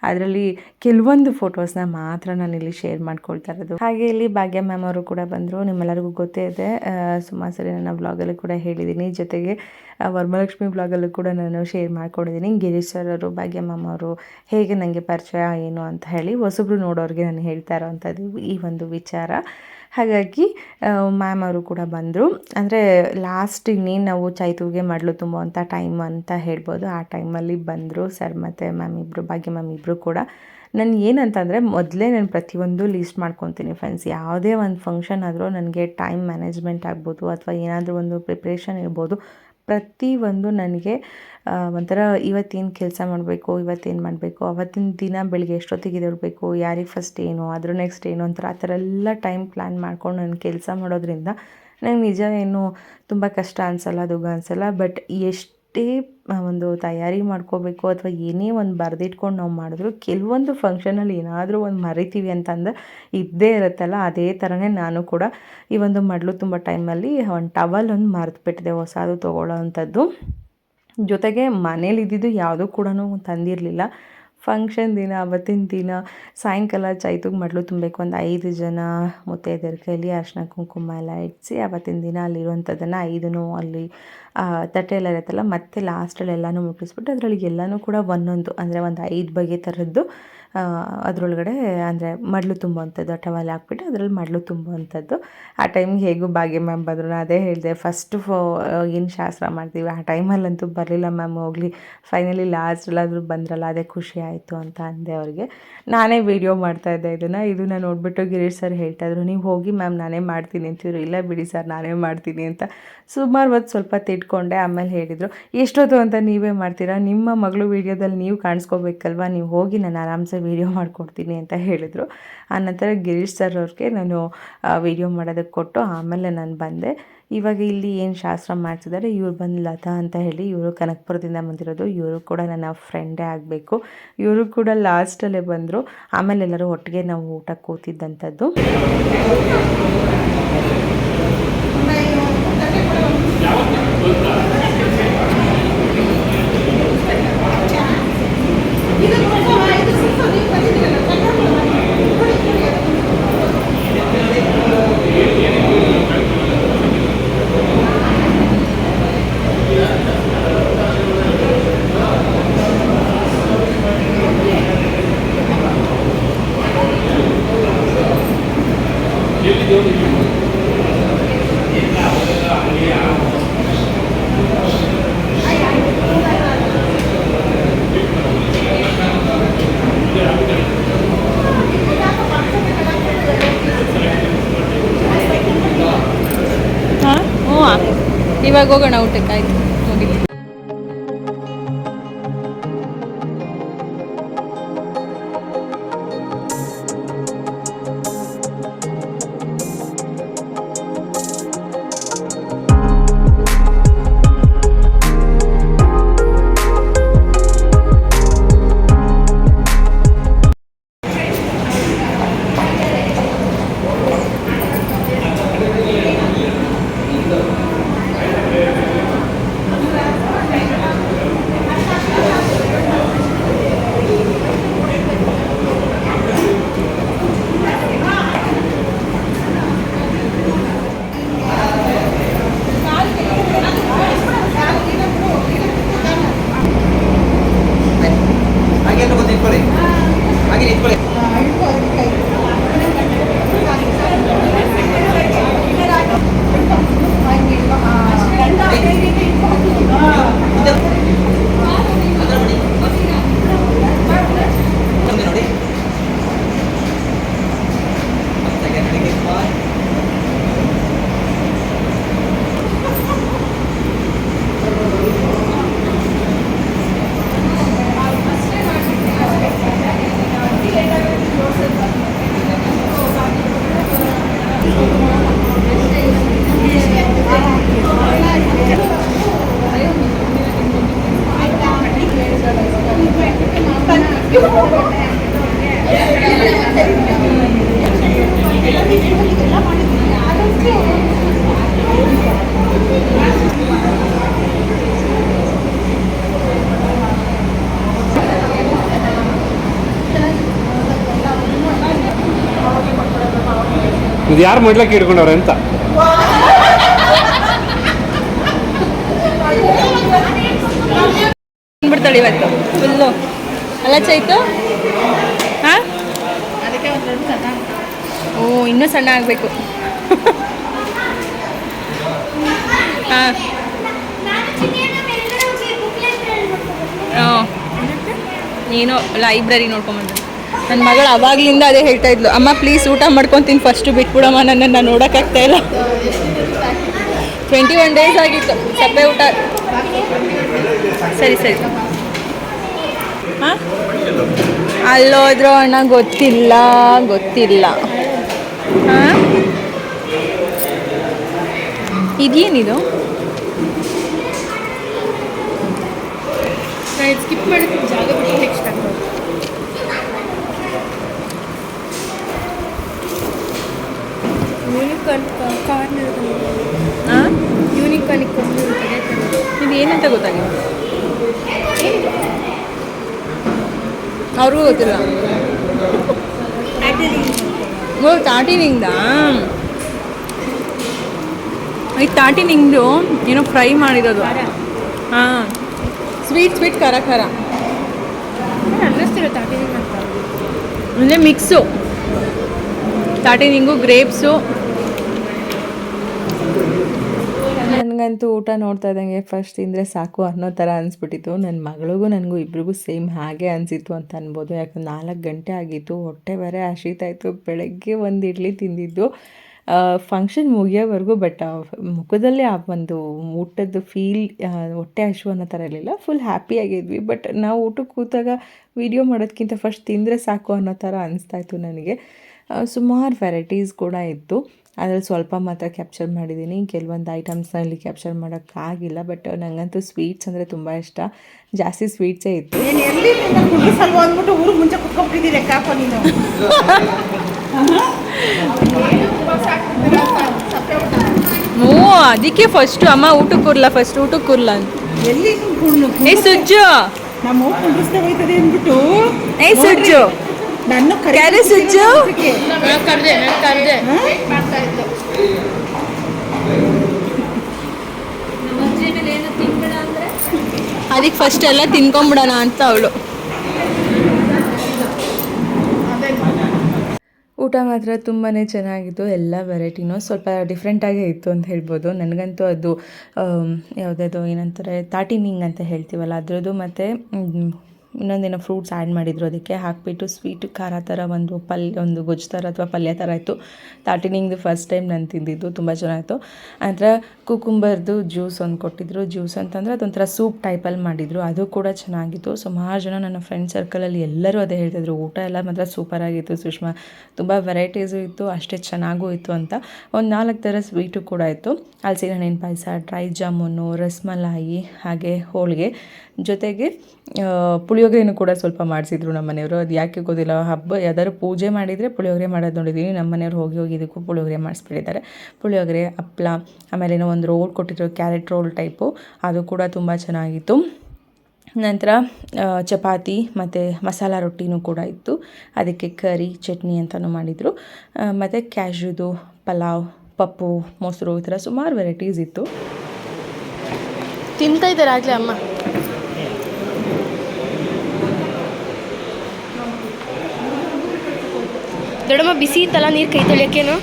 ಅದರಲ್ಲಿ ಕೆಲವೊಂದು ಫೋಟೋಸ್ನ ಮಾತ್ರ ನಾನು ಇಲ್ಲಿ ಶೇರ್ ಮಾಡ್ಕೊಳ್ತಾ ಇರೋದು. ಹಾಗೆ ಇಲ್ಲಿ ಭಾಗ್ಯ ಮ್ಯಾಮ್ ಅವರು ಕೂಡ ಬಂದರು. ನಿಮ್ಮೆಲ್ಲರಿಗೂ ಗೊತ್ತೇ ಇದೆ. ಸುಮಾರು ಸರಿ ನನ್ನ ಬ್ಲಾಗಲ್ಲಿ ಕೂಡ ಹೇಳಿದ್ದೀನಿ ಜೊತೆಗೆ ವರ್ಮಲಕ್ಷ್ಮಿ ವರಮಹಾಲಕ್ಷ್ಮಿ ಬ್ಲಾಗಲ್ಲೂ ಕೂಡ ನಾನು ಶೇರ್ ಮಾಡ್ಕೊಂಡಿದ್ದೀನಿ ಗಿರೀಶ್ ಸರ್ ಅವರು, ಭಾಗ್ಯ ಮ್ಯಾಮ್ ಅವರು, ಹೇಗೆ ನನಗೆ ಪರಿಚಯ ಏನು ಅಂತ ಹೇಳಿ ಹೊಸಬ್ರು ನೋಡೋರಿಗೆ ನಾನು ಹೇಳ್ತಾ ಇರೋವಂಥದ್ದು ಈ ಒಂದು ವಿಚಾರ. ಹಾಗಾಗಿ ಮ್ಯಾಮ್ ಅವರು ಕೂಡ ಬಂದರು. ಅಂದರೆ ಲಾಸ್ಟ್ ಇನ್ನೇನು ನಾವು ಚೈತುಗೆ ಮಾಡಲು ತುಂಬುವಂಥ ಟೈಮ್ ಅಂತ ಹೇಳ್ಬೋದು. ಆ ಟೈಮಲ್ಲಿ ಬಂದರು ಸರ್ ಮತ್ತು ಮ್ಯಾಮ್ ಇಬ್ಬರು ಭಾಗ್ಯ ಮ್ಯಾಮ್ ಇಬ್ಬರು ಕೂಡ. ನಾನು ಏನಂತಂದರೆ ಮೊದಲೇ ನಾನು ಪ್ರತಿಯೊಂದು ಲೀಸ್ಟ್ ಮಾಡ್ಕೊತೀನಿ ಫ್ರೆಂಡ್ಸ್ ಯಾವುದೇ ಒಂದು ಫಂಕ್ಷನ್ ಆದರೂ ನನಗೆ ಟೈಮ್ ಮ್ಯಾನೇಜ್ಮೆಂಟ್ ಆಗ್ಬೋದು ಅಥವಾ ಏನಾದರೂ ಒಂದು ಪ್ರಿಪ್ರೇಷನ್ ಇರ್ಬೋದು. ಪ್ರತಿಯೊಂದು ನನಗೆ ಆ, ಒಂಥರ ಇವತ್ತೇನು ಕೆಲಸ ಮಾಡಬೇಕು ಇವತ್ತೇನು ಮಾಡಬೇಕು ಅವತ್ತಿನ ದಿನ ಬೆಳಿಗ್ಗೆ ಎಷ್ಟೊತ್ತಿಗೆ ಎದ್ದೇಳಬೇಕು ಯಾರಿಗೆ ಫಸ್ಟ್ ಏನು ಅದ್ರ ನೆಕ್ಸ್ಟ್ ಏನು ಅಂತಾರೆ ಆ ಥರ ಎಲ್ಲ ಟೈಮ್ ಪ್ಲ್ಯಾನ್ ಮಾಡ್ಕೊಂಡು ನಾನು ಕೆಲಸ ಮಾಡೋದ್ರಿಂದ ನಂಗೆ ನಿಜ ಏನು ತುಂಬ ಕಷ್ಟ ಅನಿಸಲ್ಲ ದುಃಖ ಅನಿಸಲ್ಲ ಬಟ್ ಎಷ್ಟೇ ಆ, ಒಂದು ತಯಾರಿ ಮಾಡ್ಕೋಬೇಕು ಅಥವಾ ಏನೇ ಒಂದು ಬರೆದಿಟ್ಕೊಂಡು ನಾವು ಮಾಡಿದ್ರು ಕೆಲವೊಂದು ಫಂಕ್ಷನಲ್ಲಿ ಏನಾದರೂ ಒಂದು ಮರಿತೀವಿ ಅಂತಂದ್ರೆ ಇದ್ದೇ ಇರುತ್ತಲ್ಲ ಅದೇ ಥರನೇ ನಾನು ಕೂಡ ಈ ಒಂದು ಮಡಲು ತುಂಬ ಟೈಮಲ್ಲಿ ಒಂದು ಟವಲ್ ಒಂದು ಮರೆತುಬಿಟ್ಟಿದೆ ಹೊಸದು ತೊಗೊಳ್ಳೋ ಅಂಥದ್ದು. ಜೊತೆಗೆ ಮನೇಲಿ ಇದ್ದಿದ್ದು ಯಾವುದೂ ಕೂಡ ತಂದಿರಲಿಲ್ಲ. ಫಂಕ್ಷನ್ ದಿನ, ಅವತ್ತಿನ ದಿನ, ಸಾಯಂಕಾಲ ಚೈತುಗೆ ಮಡ್ಲು ತುಂಬಬೇಕು. ಒಂದು ಐದು ಜನ ಮುತ್ತೈದೆಯರ ಕೈಲಿ ಅರ್ಶಿನ ಕುಂಕುಮ ಎಲ್ಲ ಇಡಿಸಿ ಅವತ್ತಿನ ದಿನ ಅಲ್ಲಿರುವಂಥದ್ದನ್ನು ಐದನ್ನು ಅಲ್ಲಿ ತಟ್ಟೆ ಎಲ್ಲ ಇರುತ್ತಲ್ಲ, ಮತ್ತೆ ಲಾಸ್ಟಲ್ಲಿ ಎಲ್ಲನೂ ಮುಟ್ಟಿಸ್ಬಿಟ್ಟು ಅದರಲ್ಲಿ ಎಲ್ಲನೂ ಕೂಡ ಒಂದೊಂದು, ಅಂದರೆ ಒಂದು ಐದು ಬಗೆ ಥರದ್ದು ಅದರೊಳಗಡೆ ಅಂದರೆ ಮಡಲು ತುಂಬುವಂಥದ್ದು ಟವಲ್ ಹಾಕ್ಬಿಟ್ಟು ಅದರಲ್ಲಿ ಮಡಲು ತುಂಬುವಂಥದ್ದು. ಆ ಟೈಮ್ಗೆ ಹೇಗೂ ಭಾಗ್ಯ ಮ್ಯಾಮ್ ಬಂದರು. ನಾನು ಅದೇ ಹೇಳಿದೆ ಫಸ್ಟು ಫೋ ಏನು ಶಾಸ್ತ್ರ ಮಾಡ್ತೀವಿ. ಆ ಟೈಮಲ್ಲಂತೂ ಬರಲಿಲ್ಲ ಮ್ಯಾಮ್ ಹೋಗಲಿ. ಫೈನಲಿ ಲಾಸ್ಟಲ್ಲಾದರೂ ಬಂದ್ರಲ್ಲ, ಅದೇ ಖುಷಿ ಆಯಿತು ಅಂತ ಅಂದೆ ಅವ್ರಿಗೆ. ನಾನೇ ವೀಡಿಯೋ ಮಾಡ್ತಾಯಿದ್ದೆ ಇದನ್ನು. ಇದನ್ನು ನೋಡಿಬಿಟ್ಟು ಗಿರೀಶ್ ಸರ್ ಹೇಳ್ತಾಯಿದ್ರು ನೀವು ಹೋಗಿ ಮ್ಯಾಮ್ ನಾನೇ ಮಾಡ್ತೀನಿ ಅಂತಿದ್ರು. ಇಲ್ಲ ಬಿಡಿ ಸರ್ ನಾನೇ ಮಾಡ್ತೀನಿ ಅಂತ. ಸುಮಾರು ಹೊತ್ತು ಸ್ವಲ್ಪ ತಿಟ್ಕೊಂಡೆ, ಆಮೇಲೆ ಹೇಳಿದರು, ಎಷ್ಟೊತ್ತು ಅಂತ ನೀವೇ ಮಾಡ್ತೀರಾ? ನಿಮ್ಮ ಮಗಳು ವೀಡಿಯೋದಲ್ಲಿ ನೀವು ಕಾಣಿಸ್ಕೋಬೇಕಲ್ವಾ? ನೀವು ಹೋಗಿ, ನಾನು ಆರಾಮ್ಸೆ ವೀಡಿಯೋ ಮಾಡಿಕೊಡ್ತೀನಿ ಅಂತ ಹೇಳಿದರು. ಆನಂತರ ಗಿರೀಶ್ ಸರ್ ಅವ್ರಿಗೆ ನಾನು ವೀಡಿಯೋ ಮಾಡೋದಕ್ಕೆ ಕೊಟ್ಟು ಆಮೇಲೆ ನಾನು ಬಂದೆ. ಇವಾಗ ಇಲ್ಲಿ ಏನು ಶಾಸ್ತ್ರ ಮಾಡ್ತಿದ್ದಾರೆ, ಇವ್ರು ಬಂದು ಲತಾ ಅಂತ ಹೇಳಿ ಇವರು ಕನಕಪುರದಿಂದ ಬಂದಿರೋದು. ಇವರು ಕೂಡ ನನ್ನ ಫ್ರೆಂಡೇ ಆಗಬೇಕು. ಇವರು ಕೂಡ ಲಾಸ್ಟಲ್ಲೇ ಬಂದರು. ಆಮೇಲೆ ಎಲ್ಲರೂ ಒಟ್ಟಿಗೆ ನಾವು ಊಟ ಕೂತಿದ್ದಂಥದ್ದು. ಇವಾಗ ಹೋಗೋಣ ಊಟಕ್ಕೆ ಆಯ್ತು? ಯಾರು ಮಾಡ್ಲಕ್ಕೆ ಇಟ್ಕೊಂಡವ್ರೆ ಅಂತ? ಬಂದ್ಬಿಡ್ತಾಳೆ ಇವತ್ತು ಫುಲ್ಲು ಅಲ್ಲ ಚೈತು? ಹಾ? ಅದಕ್ಕೆ ಒಂದು ಸಣ್ಣ ಓ ಇನ್ನೂ ಸಣ್ಣ ಆಗಬೇಕು. ಹಾಂ. ನೀನು ಲೈಬ್ರರಿ ನೋಡ್ಕೊಂಬಂದ ನನ್ನ ಮಗಳು ಅವಾಗ್ಲಿಂದ ಅದೇ ಹೇಳ್ತಾ ಇದ್ಲು, ಅಮ್ಮ ಪ್ಲೀಸ್ ಊಟ ಮಾಡ್ಕೊತೀನಿ ಫಸ್ಟು ಬಿಟ್ಬಿಡಮ್ಮ, ನನ್ನನ್ನು ನೋಡೋಕ್ಕಾಗ್ತಾ ಇಲ್ಲ. ಟ್ವೆಂಟಿ ಒನ್ ಡೇಸ್ ಆಗಿತ್ತು, ಸಪ್ಪೆ ಊಟ. ಸರಿ ಸರಿ. ಹಾಂ? ಅಲ್ಲೋದ್ರು ಅಣ್ಣ, ಗೊತ್ತಿಲ್ಲ ಗೊತ್ತಿಲ್ಲ. ಹಾಂ? ಇದೇನಿದು ಸ್ಕಿಪ್ ಮಾಡಿದ್ದೀನಿ ಜಾಗ ಯೂನಿಕಾರ್ನ್ ಕಾರ್ನ್ ಇರುತ್ತೆ ಹಾಂ ಯೂನಿಕಾರ್ನ್ ಇರುತ್ತೆ ಇದು ಏನಂತ ಗೊತ್ತಾಗಿಲ್ಲ. ಅವ್ರಿಗೂ ಗೊತ್ತಿಲ್ಲ. ಓ ತಾಟಿನಿಂಗ್ದಾ ಈ ತಾಟಿನಿಂಗ್ದು ಏನೋ ಫ್ರೈ ಮಾಡಿರೋದು. ಹಾಂ. ಸ್ವೀಟ್ ಸ್ವೀಟ್ ಖಾರ ಖಾರ. ಅನ್ನಿಸ್ತಿರೋ ತಾಟಿನಿಂಗ್ ಅಂತ. ಅಂದರೆ ಮಿಕ್ಸು ತಾಟಿನಿಂಗು ಗ್ರೇಪ್ಸು ನನಗಂತೂ ಊಟ ನೋಡ್ತಾ ಇದ್ದಂಗೆ ಫಸ್ಟ್ ತಿಂದರೆ ಸಾಕು ಅನ್ನೋ ಥರ ಅನಿಸ್ಬಿಟ್ಟಿತ್ತು. ನನ್ನ ಮಗಳಿಗೂ ನನಗೂ ಇಬ್ರಿಗೂ ಸೇಮ್ ಹಾಗೆ ಅನಿಸಿತ್ತು ಅಂತ ಅನ್ಬೋದು. ಯಾಕಂದ್ರೆ ನಾಲ್ಕು ಗಂಟೆ ಆಗಿತ್ತು, ಹೊಟ್ಟೆ ಬೇರೆ ಹಸಿತಾಯಿತ್ತು ಬೆಳಗ್ಗೆ ಒಂದು ಇಡ್ಲಿ ತಿಂದಿದ್ದು. ಫಂಕ್ಷನ್ ಮುಗಿಯೋವರೆಗೂ ಬಟ್ ಮುಖದಲ್ಲಿ ಆ ಒಂದು ಊಟದ ಫೀಲ್ ಹೊಟ್ಟೆ ಹಶು ಅನ್ನೋ ಥರ ಇರಲಿಲ್ಲ. ಫುಲ್ ಹ್ಯಾಪಿಯಾಗಿದ್ವಿ ಬಟ್ ನಾವು ಊಟಕ್ಕೆ ಕೂತಾಗ ವೀಡಿಯೋ ಮಾಡೋದಕ್ಕಿಂತ ಫಸ್ಟ್ ತಿಂದರೆ ಸಾಕು ಅನ್ನೋ ಥರ ಅನಿಸ್ತಾಯಿತ್ತು ನನಗೆ. ಸುಮಾರು ವೆರೈಟೀಸ್ ಕೂಡ ಇತ್ತು. ಅದ್ರಲ್ಲಿ ಸ್ವಲ್ಪ ಮಾತ್ರ ಕ್ಯಾಪ್ಚರ್ ಮಾಡಿದ್ದೀನಿ. ಕೆಲವೊಂದು ಐಟಮ್ಸ್ನ ಇಲ್ಲಿ ಕ್ಯಾಪ್ಚರ್ ಮಾಡೋಕ್ಕಾಗಿಲ್ಲ ಬಟ್ ನನಗಂತೂ ಸ್ವೀಟ್ಸ್ ಅಂದರೆ ತುಂಬ ಇಷ್ಟ. ಜಾಸ್ತಿ ಸ್ವೀಟ್ಸೇ ಇತ್ತು. ಹ್ಞೂ ಅದಕ್ಕೆ ಫಸ್ಟು ಅಮ್ಮ ಊಟಕ್ಕೆ ಕೂರ್ಲ ಫಸ್ಟ್ ಊಟಕ್ಕೆ ಕೂರ್ಲ ಅಂತ. ಏ ಸುಜ್ಜು. ನಮ್ಮ ಅಂದ್ಬಿಟ್ಟು ಏ ಸುಜ್ಜು. ನನ್ನ ಕರೆ ಸುಜ್ಜು ಅದಕ್ಕೆ ಫಸ್ಟ್ ಎಲ್ಲ ತಿನ್ಕೊಂಬಿಡೋಣ ಅಂತ ಅವಳು. ಊಟ ಮಾತ್ರ ತುಂಬಾ ಚೆನ್ನಾಗಿತ್ತು ಎಲ್ಲ ವೆರೈಟಿನೂ ಸ್ವಲ್ಪ ಡಿಫ್ರೆಂಟಾಗೇ ಇತ್ತು ಅಂತ ಹೇಳ್ಬೋದು. ನನಗಂತೂ ಅದು ಯಾವುದಾದ್ರು ಏನಂತಾರೆ ತಾಟಿನಿಂಗ್ ಅಂತ ಹೇಳ್ತೀವಲ್ಲ ಅದರದ್ದು ಮತ್ತು ಇನ್ನೊಂದೇನೋ ಫ್ರೂಟ್ಸ್ ಆ್ಯಡ್ ಮಾಡಿದ್ರು. ಅದಕ್ಕೆ ಹಾಕಿಬಿಟ್ಟು ಸ್ವೀಟ್ ಖಾರ ಥರ ಒಂದು ಪಲ್ಯ ಒಂದು ಗೊಜ್ಜು ಥರ ಅಥವಾ ಪಲ್ಯ ಥರ ಇತ್ತು ತಾಟಿನಿಂಗ್ದು ಫಸ್ಟ್ ಟೈಮ್ ನಾನು ತಿಂದಿದ್ದು, ತುಂಬ ಚೆನ್ನಾಗಿತ್ತು. ನಂತರ ಕುಕುಂಬರ್ದು ಜ್ಯೂಸ್ ಒಂದು ಕೊಟ್ಟಿದ್ರು. ಜ್ಯೂಸ್ ಅಂತಂದರೆ ಅದೊಂಥರ ಸೂಪ್ ಟೈಪಲ್ಲಿ ಮಾಡಿದರು. ಅದು ಕೂಡ ಚೆನ್ನಾಗಿತ್ತು. ಸುಮಾರು ಜನ ನನ್ನ ಫ್ರೆಂಡ್ ಸರ್ಕಲಲ್ಲಿ ಎಲ್ಲರೂ ಅದೇ ಹೇಳ್ತಿದ್ರು. ಊಟ ಎಲ್ಲ ಮಾತ್ರ ಸೂಪರಾಗಿತ್ತು ಸುಷ್ಮಾ. ತುಂಬ ವೆರೈಟೀಸು ಇತ್ತು, ಅಷ್ಟೇ ಚೆನ್ನಾಗೂ ಇತ್ತು ಅಂತ. ಒಂದು ನಾಲ್ಕು ಥರ ಸ್ವೀಟು ಕೂಡ ಇತ್ತು. ಹಲಸಿನ ಹಣ್ಣಿನ ಪಾಯಸ ಡ್ರೈ ಜಾಮೂನು ರಸ್ಮಲಾಯಿ, ಹಾಗೆ ಹೋಳಿಗೆ. ಜೊತೆಗೆ ಪುಳಿಯೋಗರೆನೂ ಕೂಡ ಸ್ವಲ್ಪ ಮಾಡಿಸಿದ್ರು ನಮ್ಮ ಮನೆಯವರು ಅದು ಯಾಕೆ ಗೊತ್ತಿಲ್ಲ, ಹಬ್ಬ ಯಾವ್ದಾದ್ರು ಪೂಜೆ ಮಾಡಿದರೆ ಪುಳಿಯೋಗರೆ ಮಾಡೋದು ನೋಡಿದ್ದೀನಿ ನಮ್ಮ ಮನೆಯವ್ರು ಹೋಗಿ ಹೋಗಿ ಇದಕ್ಕೂ ಪುಳಿಯೋಗರೆ ಮಾಡಿಸ್ಬಿಟ್ಟಿದ್ದಾರೆ. ಪುಳಿಯೋಗರೆ, ಹಪ್ಳ, ಆಮೇಲೆ ಏನೋ ಒಂದು ರೋಲ್ ಕೊಟ್ಟಿದ್ರು, ಕ್ಯಾರೆಟ್ ರೋಲ್ ಟೈಪು. ಅದು ಕೂಡ ತುಂಬ ಚೆನ್ನಾಗಿತ್ತು. ನಂತರ ಚಪಾತಿ ಮತ್ತು ಮಸಾಲ ರೊಟ್ಟಿನೂ ಕೂಡ ಇತ್ತು. ಅದಕ್ಕೆ ಕರಿ, ಚಟ್ನಿ ಅಂತಲೂ ಮಾಡಿದರು. ಮತ್ತು ಕ್ಯಾಶ್ಯೂದು, ಪಲಾವ್, ಪಪ್ಪು, ಮೊಸರು ಈ ಥರ ಸುಮಾರು ವೆರೈಟೀಸ್ ಇತ್ತು. ತಿಂತಾ ಇದ್ದಾರೆ ಆಗಲೇ ಅಮ್ಮ? ದೊಡ್ಡಮ್ಮ, ಬಿಸಿ ಇತ್ತಲ್ಲ ನೀರು ಕೈ ತೊಳಿಯೋಕ್ಕೇನು?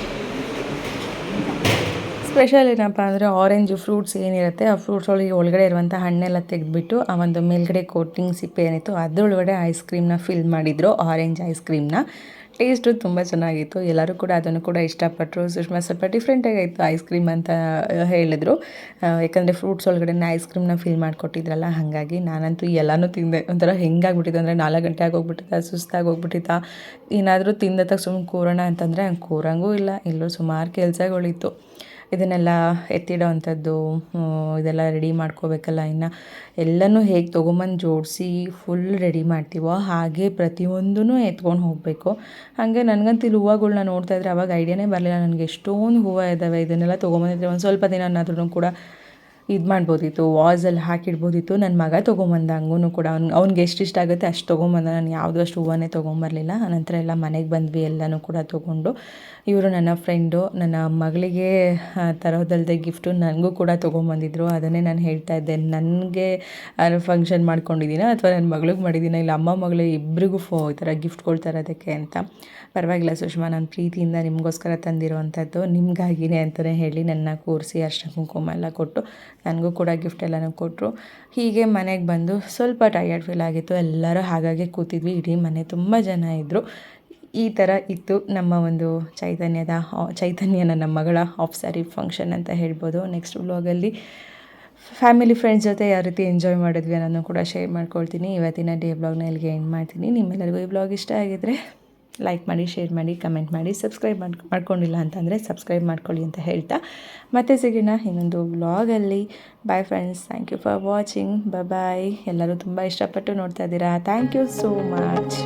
ಸ್ಪೆಷಲ್ ಏನಪ್ಪ ಅಂದರೆ ಆರೆಂಜ್ ಫ್ರೂಟ್ಸ್ ಏನಿರುತ್ತೆ, ಆ ಫ್ರೂಟ್ಸ್ ಒಳಗೆ ಒಳಗಡೆ ಇರುವಂಥ ಹಣ್ಣೆಲ್ಲ ತೆಗೆದ್ಬಿಟ್ಟು ಆ ಒಂದು ಮೇಲ್ಗಡೆ ಕೋಟಿಂಗ್ ಸಿಪ್ಪೆ ಏನಿತ್ತು, ಅದರೊಳಗಡೆ ಐಸ್ ಕ್ರೀಮ್ನ ಫಿಲ್ ಮಾಡಿದರು ಆರೆಂಜ್ ಐಸ್ ಕ್ರೀಮ್ನ ಟೇಸ್ಟು ತುಂಬ ಚೆನ್ನಾಗಿತ್ತು. ಎಲ್ಲರೂ ಕೂಡ ಅದನ್ನು ಕೂಡ ಇಷ್ಟಪಟ್ಟರು. ಸುಷ್ಮಾ ಸ್ವಲ್ಪ ಡಿಫ್ರೆಂಟಾಗಿತ್ತು ಐಸ್ ಕ್ರೀಮ್ ಅಂತ ಹೇಳಿದರು. ಯಾಕಂದರೆ ಫ್ರೂಟ್ಸ್ ಒಳಗಡೆ ಐಸ್ ಕ್ರೀಮ್ನ ಫಿಲ್ ಮಾಡಿಕೊಟ್ಟಿದ್ರಲ್ಲ, ಹಾಗಾಗಿ ನಾನಂತೂ ಎಲ್ಲನೂ ತಿಂದೆ. ಒಂಥರ ಹೆಂಗಾಗ್ಬಿಟ್ಟಿತ್ತು ಅಂದರೆ ನಾಲ್ಕು ಗಂಟೆ ಆಗೋಗ್ಬಿಟ್ಟಿತ್ತ ಸುಸ್ತಾಗಿ ಹೋಗ್ಬಿಟ್ಟಿತ್ತ ಏನಾದರೂ ತಿಂದ ಸುಮ್ಮನೆ ಕೂರೋಣ ಅಂತಂದರೆ ಕೂರಂಗೂ ಇಲ್ಲ. ಎಲ್ಲೂ ಸುಮಾರು ಕೆಲಸಗಳಿತ್ತು. ಇದನ್ನೆಲ್ಲ ಎತ್ತಿಡೋವಂಥದ್ದು ಇದೆಲ್ಲ ರೆಡಿ ಮಾಡ್ಕೋಬೇಕಲ್ಲ ಇನ್ನು, ಎಲ್ಲನೂ ಹೇಗೆ ತೊಗೊಂಬಂದು ಜೋಡಿಸಿ ಫುಲ್ ರೆಡಿ ಮಾಡ್ತೀವೋ ಹಾಗೆ ಪ್ರತಿಯೊಂದೂ ಎತ್ಕೊಂಡು ಹೋಗಬೇಕು. ಹಾಗೆ ನನಗಂತೂ ಇಲ್ಲಿ ಹೂವುಗಳ್ನ ನೋಡ್ತಾ ಇದ್ರೆ ಅವಾಗ ಐಡಿಯಾನೇ ಬರಲಿಲ್ಲ. ನನಗೆ ಎಷ್ಟೊಂದು ಹೂವು ಇದ್ದಾವೆ ಇದನ್ನೆಲ್ಲ ತೊಗೊಂಬಂದಿದ್ರೆ ಒಂದು ಸ್ವಲ್ಪ ದಿನನಾದ್ರೂ ಕೂಡ ಇದು ಮಾಡ್ಬೋದಿತ್ತು ವಾಸಲ್ಲಿ ಹಾಕಿಡ್ಬೋದಿತ್ತು ನನ್ನ ಮಗ ತೊಗೊಂಬಂದ ಹಂಗೂ ಕೂಡ ಅವ್ನು, ಅವ್ನಿಗೆ ಎಷ್ಟು ಇಷ್ಟ ಆಗುತ್ತೆ ಅಷ್ಟು ತೊಗೊಂಬಂದ, ನಾನು ಯಾವುದೂ ಅಷ್ಟು ಹೂವನ್ನೇ ತೊಗೊಂಬರಲಿಲ್ಲ. ಆನಂತರ ಎಲ್ಲ ಮನೆಗೆ ಬಂದ್ವಿ, ಎಲ್ಲನೂ ಕೂಡ ತೊಗೊಂಡು. ಇವರು ನನ್ನ ಫ್ರೆಂಡು ನನ್ನ ಮಗಳಿಗೆ ತರೋದಲ್ಲದೆ ಗಿಫ್ಟು ನನಗೂ ಕೂಡ ತೊಗೊಂಬಂದಿದ್ರು. ಅದನ್ನೇ ನಾನು ಹೇಳ್ತಾ ಇದ್ದೆ. ನನಗೆ ಫಂಕ್ಷನ್ ಮಾಡ್ಕೊಂಡಿದ್ದೀನ ಅಥವಾ ನನ್ನ ಮಗಳಿಗೆ ಮಾಡಿದ್ದೀನ? ಇಲ್ಲ, ಅಮ್ಮ, ಮಗಳು ಇಬ್ಬರಿಗೂ ಫೋ, ಈ ಥರ ಗಿಫ್ಟ್ ಕೊಡ್ತಾರೋದಕ್ಕೆ ಅಂತ. ಪರವಾಗಿಲ್ಲ ಸುಷ್ಮಾ, ನಾನು ಪ್ರೀತಿಯಿಂದ ನಿಮಗೋಸ್ಕರ ತಂದಿರುವಂಥದ್ದು ನಿಮಗಾಗಿನೇ ಅಂತಲೇ ಹೇಳಿ ನನ್ನ ಕೂರಿಸಿ ಅರ್ಶನ ಕುಂಕುಮ ಎಲ್ಲ ಕೊಟ್ಟು ನನಗೂ ಕೂಡ ಗಿಫ್ಟ್ ಎಲ್ಲನೂ ಕೊಟ್ಟರು ಹೀಗೆ ಮನೆಗೆ ಬಂದು ಸ್ವಲ್ಪ ಟಯರ್ಡ್ ಫೀಲ್ ಆಗಿತ್ತು. ಎಲ್ಲರೂ ಹಾಗಾಗಿ ಕೂತಿದ್ವಿ. ಇಡೀ ಮನೆ ತುಂಬ ಜನ ಇದ್ದರು ಈ ಥರ ಇತ್ತು ನಮ್ಮ ಒಂದು ಚೈತನ್ಯದ, ಚೈತನ್ಯನ ಚೈತನ್ಯ ನನ್ನ ಮಗಳ ಆಫ್ ಸ್ಯಾರಿ ಫಂಕ್ಷನ್ ಅಂತ ಹೇಳ್ಬೋದು. ನೆಕ್ಸ್ಟ್ ವ್ಲಾಗಲ್ಲಿ ಫ್ಯಾಮಿಲಿ ಫ್ರೆಂಡ್ಸ್ ಜೊತೆ ಯಾವ ರೀತಿ ಎಂಜಾಯ್ ಮಾಡಿದ್ವಿ ಅನ್ನೋದನ್ನು ಕೂಡ ಶೇರ್ ಮಾಡ್ಕೊಳ್ತೀನಿ. ಇವತ್ತಿನ ಡೇ ಬ್ಲಾಗ್ನ ಇಲ್ಲಿಗೆ ಎಂಡ್ ಮಾಡ್ತೀನಿ. ನಿಮ್ಮೆಲ್ಲರಿಗೂ ಈ ಬ್ಲಾಗ್ ಇಷ್ಟ ಆಗಿದ್ರೆ ಲೈಕ್ ಮಾಡಿ ಶೇರ್ ಮಾಡಿ ಕಮೆಂಟ್ ಮಾಡಿ ಸಬ್ಸ್ಕ್ರೈಬ್ ಮಾಡಿ ಮಾಡ್ಕೊಂಡಿಲ್ಲ ಅಂತಂದರೆ ಸಬ್ಸ್ಕ್ರೈಬ್ ಮಾಡ್ಕೊಳ್ಳಿ ಅಂತ ಹೇಳ್ತಾ. ಮತ್ತೆ ಸಿಗೋಣ ಇನ್ನೊಂದು ವ್ಲಾಗಲ್ಲಿ bye friends thank you for watching bye ಎಲ್ಲರೂ ತುಂಬ ಇಷ್ಟಪಟ್ಟು ನೋಡ್ತಾ ಇದ್ದೀರಾ. Thank you so much